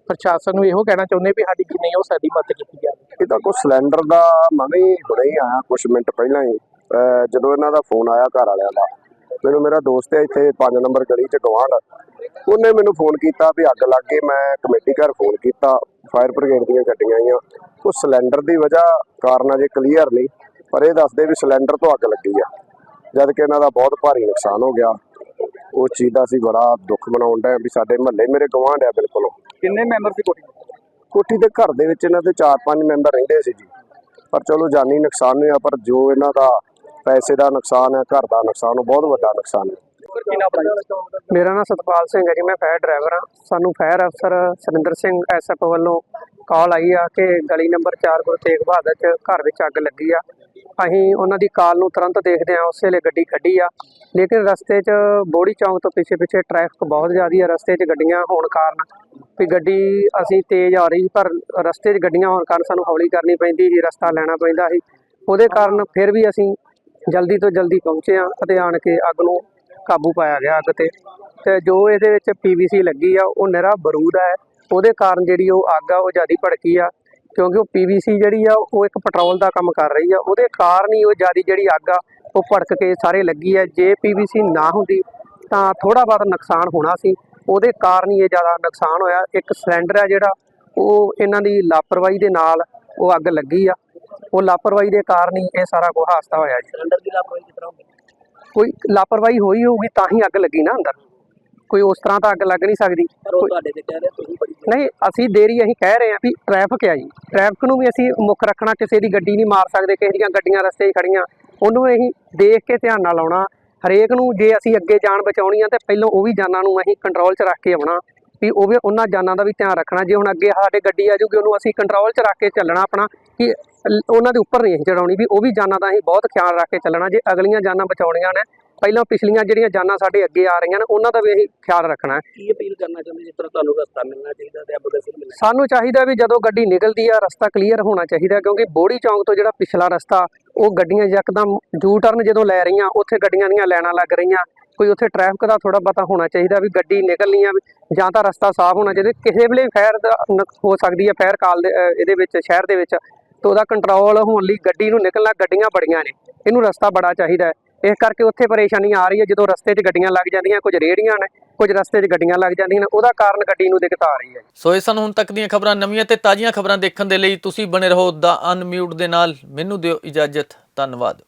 ਪ੍ਰਸ਼ਾਸਨ ਨੂੰ ਇਹੋ ਕਹਿਣਾ ਚਾਹੁੰਦੇ ਵੀ ਸਾਡੀ ਜਿੰਨੀ ਹੋ ਸਕਦੀ ਮਦਦ ਕੀਤੀ ਜਾਵੇ। ਇਹ ਕੋਈ ਸਿਲੰਡਰ ਦਾ ਮੈਂ ਵੀ ਹੁਣੇ ਹੀ ਆਇਆ ਕੁਝ ਮਿੰਟ ਪਹਿਲਾਂ ਹੀ। ਜਦੋਂ ਇਹਨਾਂ ਦਾ ਫੋਨ ਆਇਆ ਘਰ ਵਾਲਿਆਂ ਦਾ, ਮੈਨੂੰ ਮੇਰਾ ਦੋਸਤ ਹੈ ਇੱਥੇ 5 ਨੰਬਰ ਗਲੀ 'ਚ ਗਵਾਂਢ ਉਹਨੇ ਮੈਨੂੰ ਫੋਨ ਕੀਤਾ ਵੀ ਅੱਗ ਲੱਗ ਗਈ, ਮੈਂ ਕਮੇਟੀ ਘਰ ਫੋਨ ਕੀਤਾ, ਫਾਇਰ ਬ੍ਰਿਗੇਡ ਦੀਆਂ ਗੱਡੀਆਂ ਆਈਆਂ। ਉਹ ਸਿਲੰਡਰ ਦੀ ਵਜ੍ਹਾ ਕਾਰਨ ਅਜੇ ਕਲੀਅਰ ਨਹੀਂ, ਪਰ ਇਹ ਦੱਸਦੇ ਵੀ ਸਿਲੰਡਰ ਤੋਂ ਅੱਗ ਲੱਗੀ ਆ। ਜਦ ਕਿ ਇਹਨਾਂ ਦਾ ਬਹੁਤ ਭਾਰੀ ਨੁਕਸਾਨ ਹੋ ਗਿਆ। ਉਸ ਚੀਜ਼ ਦਾ ਅਸੀਂ ਬੜਾ ਦੁੱਖ ਮਨਾਉਣ ਡਏ ਵੀ ਸਾਡੇ ਮਹੱਲੇ ਮੇਰੇ ਗਵਾਂਢ ਆ ਬਿਲਕੁਲ। ਕਿੰਨੇ ਮੈਂਬਰ ਸੀ ਕੋਠੀ ਕੋਠੀ ਦੇ ਘਰ ਦੇ ਵਿੱਚ ਇਹਨਾਂ ਦੇ 4-5 ਮੈਂਬਰ ਰਹਿੰਦੇ ਸੀ ਜੀ। ਪਰ ਚਲੋ ਜਾਨੀ ਨੁਕਸਾਨ ਨਹੀਂ ਆ ਪਰ ਜੋ ਇਹਨਾਂ ਦਾ ਪੈਸੇ ਦਾ ਨੁਕਸਾਨ ਹੈ ਘਰ ਦਾ ਨੁਕਸਾਨ ਉਹ ਬਹੁਤ ਵੱਡਾ ਨੁਕਸਾਨ ਹੈ। ਮੇਰਾ ਨਾਮ ਸਤਪਾਲ ਸਿੰਘ ਹੈ ਜੀ ਮੈਂ ਫਾਇਰ ਡਰਾਈਵਰ ਹਾਂ। ਸਾਨੂੰ ਫਾਇਰ ਅਫਸਰ ਸੁਰਿੰਦਰ ਸਿੰਘ ਐਸਐਫ ਵੱਲੋਂ ਕਾਲ ਆਈ ਆ ਕਿ ਗਲੀ ਨੰਬਰ 4 ਗੁਰੂ ਤੇਗ ਬਹਾਦਰ ਚ ਘਰ ਵਿੱਚ ਅੱਗ ਲੱਗੀ ਆ। ਅਸੀਂ ਉਹਨਾਂ ਦੀ ਕਾਲ ਨੂੰ ਤੁਰੰਤ ਦੇਖਦੇ ਆ ਉਸੇ ਵੇਲੇ ਗੱਡੀ ਕੱਢੀ ਆ। ਲੇਕਿਨ ਰਸਤੇ 'ਚ ਬੋੜੀ ਚੌਂਕ ਤੋਂ ਪਿੱਛੇ ਪਿੱਛੇ ਟ੍ਰੈਫਿਕ ਬਹੁਤ ਜ਼ਿਆਦੀ ਆ, ਰਸਤੇ 'ਚ ਗੱਡੀਆਂ ਹੋਣ ਕਾਰਨ। ਵੀ ਗੱਡੀ ਅਸੀਂ ਤੇਜ਼ ਆ ਰਹੀ, ਪਰ ਰਸਤੇ 'ਚ ਗੱਡੀਆਂ ਹੋਣ ਕਾਰਨ ਸਾਨੂੰ ਹੌਲੀ ਕਰਨੀ ਪੈਂਦੀ ਸੀ, ਰਸਤਾ ਲੈਣਾ ਪੈਂਦਾ ਸੀ। ਉਹਦੇ ਕਾਰਨ ਫਿਰ ਵੀ ਅਸੀਂ ਜਲਦੀ ਤੋਂ ਜਲਦੀ ਪਹੁੰਚੇ ਆ ਅਤੇ ਆਣ ਕੇ ਅੱਗ ਨੂੰ ਕਾਬੂ ਪਾਇਆ ਗਿਆ ਅੱਗ ਤੇ। ਤੇ ਜੋ ਇਹਦੇ ਵਿੱਚ ਪੀਵੀਸੀ ਲੱਗੀ ਆ, ਉਹ ਨਿਰਾ ਬਰੂਦ ਹੈ ਉਹਦੇ ਕਾਰਨ ਜਿਹੜੀ ਉਹ ਅੱਗ ਆ ਉਹ ਜ਼ਿਆਦਾ ਭੜਕੀ ਆ ਕਿਉਂਕਿ ਉਹ ਪੀਵੀਸੀ ਜਿਹੜੀ ਆ ਉਹ ਇੱਕ ਪੈਟਰੋਲ ਦਾ ਕੰਮ ਕਰ ਰਹੀ ਆ। ਉਹਦੇ ਕਾਰਨ ਹੀ ਉਹ ਜ਼ਿਆਦਾ ਜਿਹੜੀ ਅੱਗ ਆ ਉਹ ਭੜਕ ਕੇ ਸਾਰੇ ਲੱਗੀ ਹੈ ਜੇ ਪੀਵੀਸੀ ਨਾ ਹੁੰਦੀ ਤਾਂ ਥੋੜਾ ਬਹੁਤ ਨੁਕਸਾਨ ਹੋਣਾ ਸੀ। ਉਹਦੇ ਕਾਰਨ ਹੀ ਇਹ ਜ਼ਿਆਦਾ ਨੁਕਸਾਨ ਹੋਇਆ। ਇੱਕ ਸਿਲੰਡਰ ਹੈ ਜਿਹੜਾ ਉਹ ਇਹਨਾਂ ਦੀ ਲਾਪਰਵਾਹੀ ਦੇ ਨਾਲ ਉਹ ਅੱਗ ਲੱਗੀ ਆ। ਉਹ ਲਾਪਰਵਾਹੀ ਦੇ ਕਾਰਨ ਹੀ ਇਹ ਸਾਰਾ ਕੁਝ ਹਾਦਸਾ ਹੋਇਆ ਸਿਲੰਡਰ ਦੀ ਲਾਪਰਵਾਹੀ ਕਿਸ ਤਰ੍ਹਾਂ ਹੁੰਦੀ? ਕੋਈ ਲਾਪਰਵਾਹੀ ਹੋਈ ਹੋਊਗੀ ਤਾਂ ਹੀ ਅੱਗ ਲੱਗੀ ਨਾ ਅੰਦਰ। ਕੋਈ ਉਸ ਤਰ੍ਹਾਂ ਤਾਂ ਅੱਗ ਲੱਗ ਨਹੀਂ ਸਕਦੀ। ਪਰ ਉਹ ਤੁਹਾਡੇ ਤੇ ਕਹਿ ਰਹੇ ਤੁਸੀਂ ਬੜੀ ਨਹੀਂ ਅਸੀਂ ਦੇਰੀ ਅਸੀਂ ਕਹਿ ਰਹੇ ਹਾਂ ਵੀ ਟ੍ਰੈਫਿਕ ਹੈ ਜੀ। ਟ੍ਰੈਫਿਕ ਨੂੰ ਵੀ ਅਸੀਂ ਮੁੱਖ ਰੱਖਣਾ ਕਿਸੇ ਦੀ ਗੱਡੀ ਨਹੀਂ ਮਾਰ ਸਕਦੇ ਕਿਸੇ ਦੀਆਂ ਗੱਡੀਆਂ ਰਸਤੇ 'ਚ ਖੜੀਆਂ ਉਹਨੂੰ ਅਸੀਂ ਦੇਖ ਕੇ ਧਿਆਨ ਨਾਲ ਆਉਣਾ। ਹਰੇਕ ਨੂੰ ਜੇ ਅਸੀਂ ਅੱਗੇ ਜਾਨ ਬਚਾਉਣੀ ਆ ਤੇ ਪਹਿਲਾਂ ਉਹ ਵੀ ਜਾਨਾਂ ਨੂੰ ਅਸੀਂ ਕੰਟਰੋਲ 'ਚ ਰੱਖ ਕੇ ਆਉਣਾ। ਵੀ ਉਹ ਵੀ ਉਹਨਾਂ ਜਾਨਾਂ ਦਾ ਵੀ ਧਿਆਨ ਰੱਖਣਾ। ਜੇ ਹੁਣ ਅੱਗੇ ਸਾਡੇ ਗੱਡੀ ਆ ਜੂਗੀ ਉਹਨੂੰ ਅਸੀਂ ਕੰਟਰੋਲ 'ਚ ਰੱਖ ਕੇ ਚੱਲਣਾ ਆਪਣਾ। ਕਿ ਉਹਨਾਂ ਦੇ ਉੱਪਰ ਨਹੀਂ ਅਸੀਂ ਚੜਾਉਣੀ ਵੀ ਉਹ ਵੀ ਜਾਨਾਂ ਦਾ ਅਸੀਂ ਬਹੁਤ ਖਿਆਲ ਰੱਖ ਕੇ ਚੱਲਣਾ। ਜੇ ਅਗਲੀਆਂ ਜਾਨਾਂ ਬਚਾਉਣੀਆਂ ਨੇ ਪਹਿਲਾਂ ਪਿਛਲੀਆਂ ਜਿਹੜੀਆਂ ਜਾਨਾਂ ਸਾਡੇ ਅੱਗੇ ਆ ਰਹੀਆਂ ਨੇ ਉਹਨਾਂ ਦਾ ਵੀ ਅਸੀਂ ਖਿਆਲ ਰੱਖਣਾ ਹੈ। ਕੀ ਅਪੀਲ ਕਰਨਾ ਚਾਹੁੰਦੇ ਜਿਸ ਤਰ੍ਹਾਂ ਤੁਹਾਨੂੰ ਰਸਤਾ ਮਿਲਣਾ ਚਾਹੀਦਾ ਤੇ ਐਂਬੂਲੈਂਸ ਮਿਲਣਾ ਸਾਨੂੰ ਚਾਹੀਦਾ ਵੀ ਜਦੋਂ ਗੱਡੀ ਨਿਕਲਦੀ ਆ ਰਸਤਾ ਕਲੀਅਰ ਹੋਣਾ ਚਾਹੀਦਾ ਕਿਉਂਕਿ ਬੋੜੀ ਚੌਂਕ ਤੋਂ ਜਿਹੜਾ ਪਿਛਲਾ ਰਸਤਾ ਉਹ ਗੱਡੀਆਂ ਯਕਦਮ ਯੂ ਟਰਨ ਜਦੋਂ ਲੈ ਰਹੀਆਂ ਉੱਥੇ ਗੱਡੀਆਂ ਦੀਆਂ ਲਾਈਨਾਂ ਲੱਗ ਰਹੀਆਂ। ਕੋਈ ਉੱਥੇ ਟ੍ਰੈਫਿਕ ਦਾ ਥੋੜਾ ਬਹੁਤਾ ਹੋਣਾ ਚਾਹੀਦਾ ਵੀ ਗੱਡੀ ਨਿਕਲਣੀ ਆ ਜਾਂ ਤਾਂ ਰਸਤਾ ਸਾਫ਼ ਹੋਣਾ ਚਾਹੀਦਾ। ਕਿਸੇ ਵੇਲੇ ਫਾਇਰ ਨੁਕ- ਹੋ ਸਕਦੀ ਹੈ ਫਾਇਰ ਕਾਲ ਇਹਦੇ ਵਿੱਚ ਸ਼ਹਿਰ ਦੇ ਵਿੱਚ। ਤੇ ਉਹਦਾ ਕੰਟਰੋਲ ਹੋਣ ਲਈ ਗੱਡੀ ਨੂੰ ਨਿਕਲਣਾ ਗੱਡੀਆਂ ਬੜੀਆਂ ਨੇ। ਇਹਨੂੰ ਰਸਤਾ ਬੜਾ ਚਾਹੀਦਾ ਹੈ। ਇਸ ਕਰਕੇ ਉੱਥੇ ਪਰੇਸ਼ਾਨੀ ਆ ਰਹੀ ਹੈ, ਜਦੋਂ ਰਸਤੇ 'ਚ ਗੱਡੀਆਂ ਲੱਗ ਜਾਂਦੀਆਂ, ਕੁਝ ਰੇੜੀਆਂ ਨੇ, ਕੁਝ ਰਸਤੇ 'ਚ ਗੱਡੀਆਂ ਲੱਗ ਜਾਂਦੀਆਂ ਨੇ, ਉਹਦਾ ਕਾਰਨ ਗੱਡੀ ਨੂੰ ਦਿੱਕਤ ਆ ਰਹੀ ਹੈ। ਸੋ ਇਹ ਸਨ ਹੁਣ ਤੱਕ ਦੀਆਂ ਖਬਰਾਂ ਨਵੀਆਂ ਤੇ ਤਾਜ਼ੀਆਂ ਖਬਰਾਂ ਦੇਖਣ ਦੇ ਲਈ ਤੁਸੀਂ ਬਣੇ ਰਹੋ ਦਾ ਅਨਮਿਊਟ ਦੇ ਨਾਲ। ਮੈਨੂੰ ਦਿਓ ਇਜਾਜ਼ਤ, ਧੰਨਵਾਦ।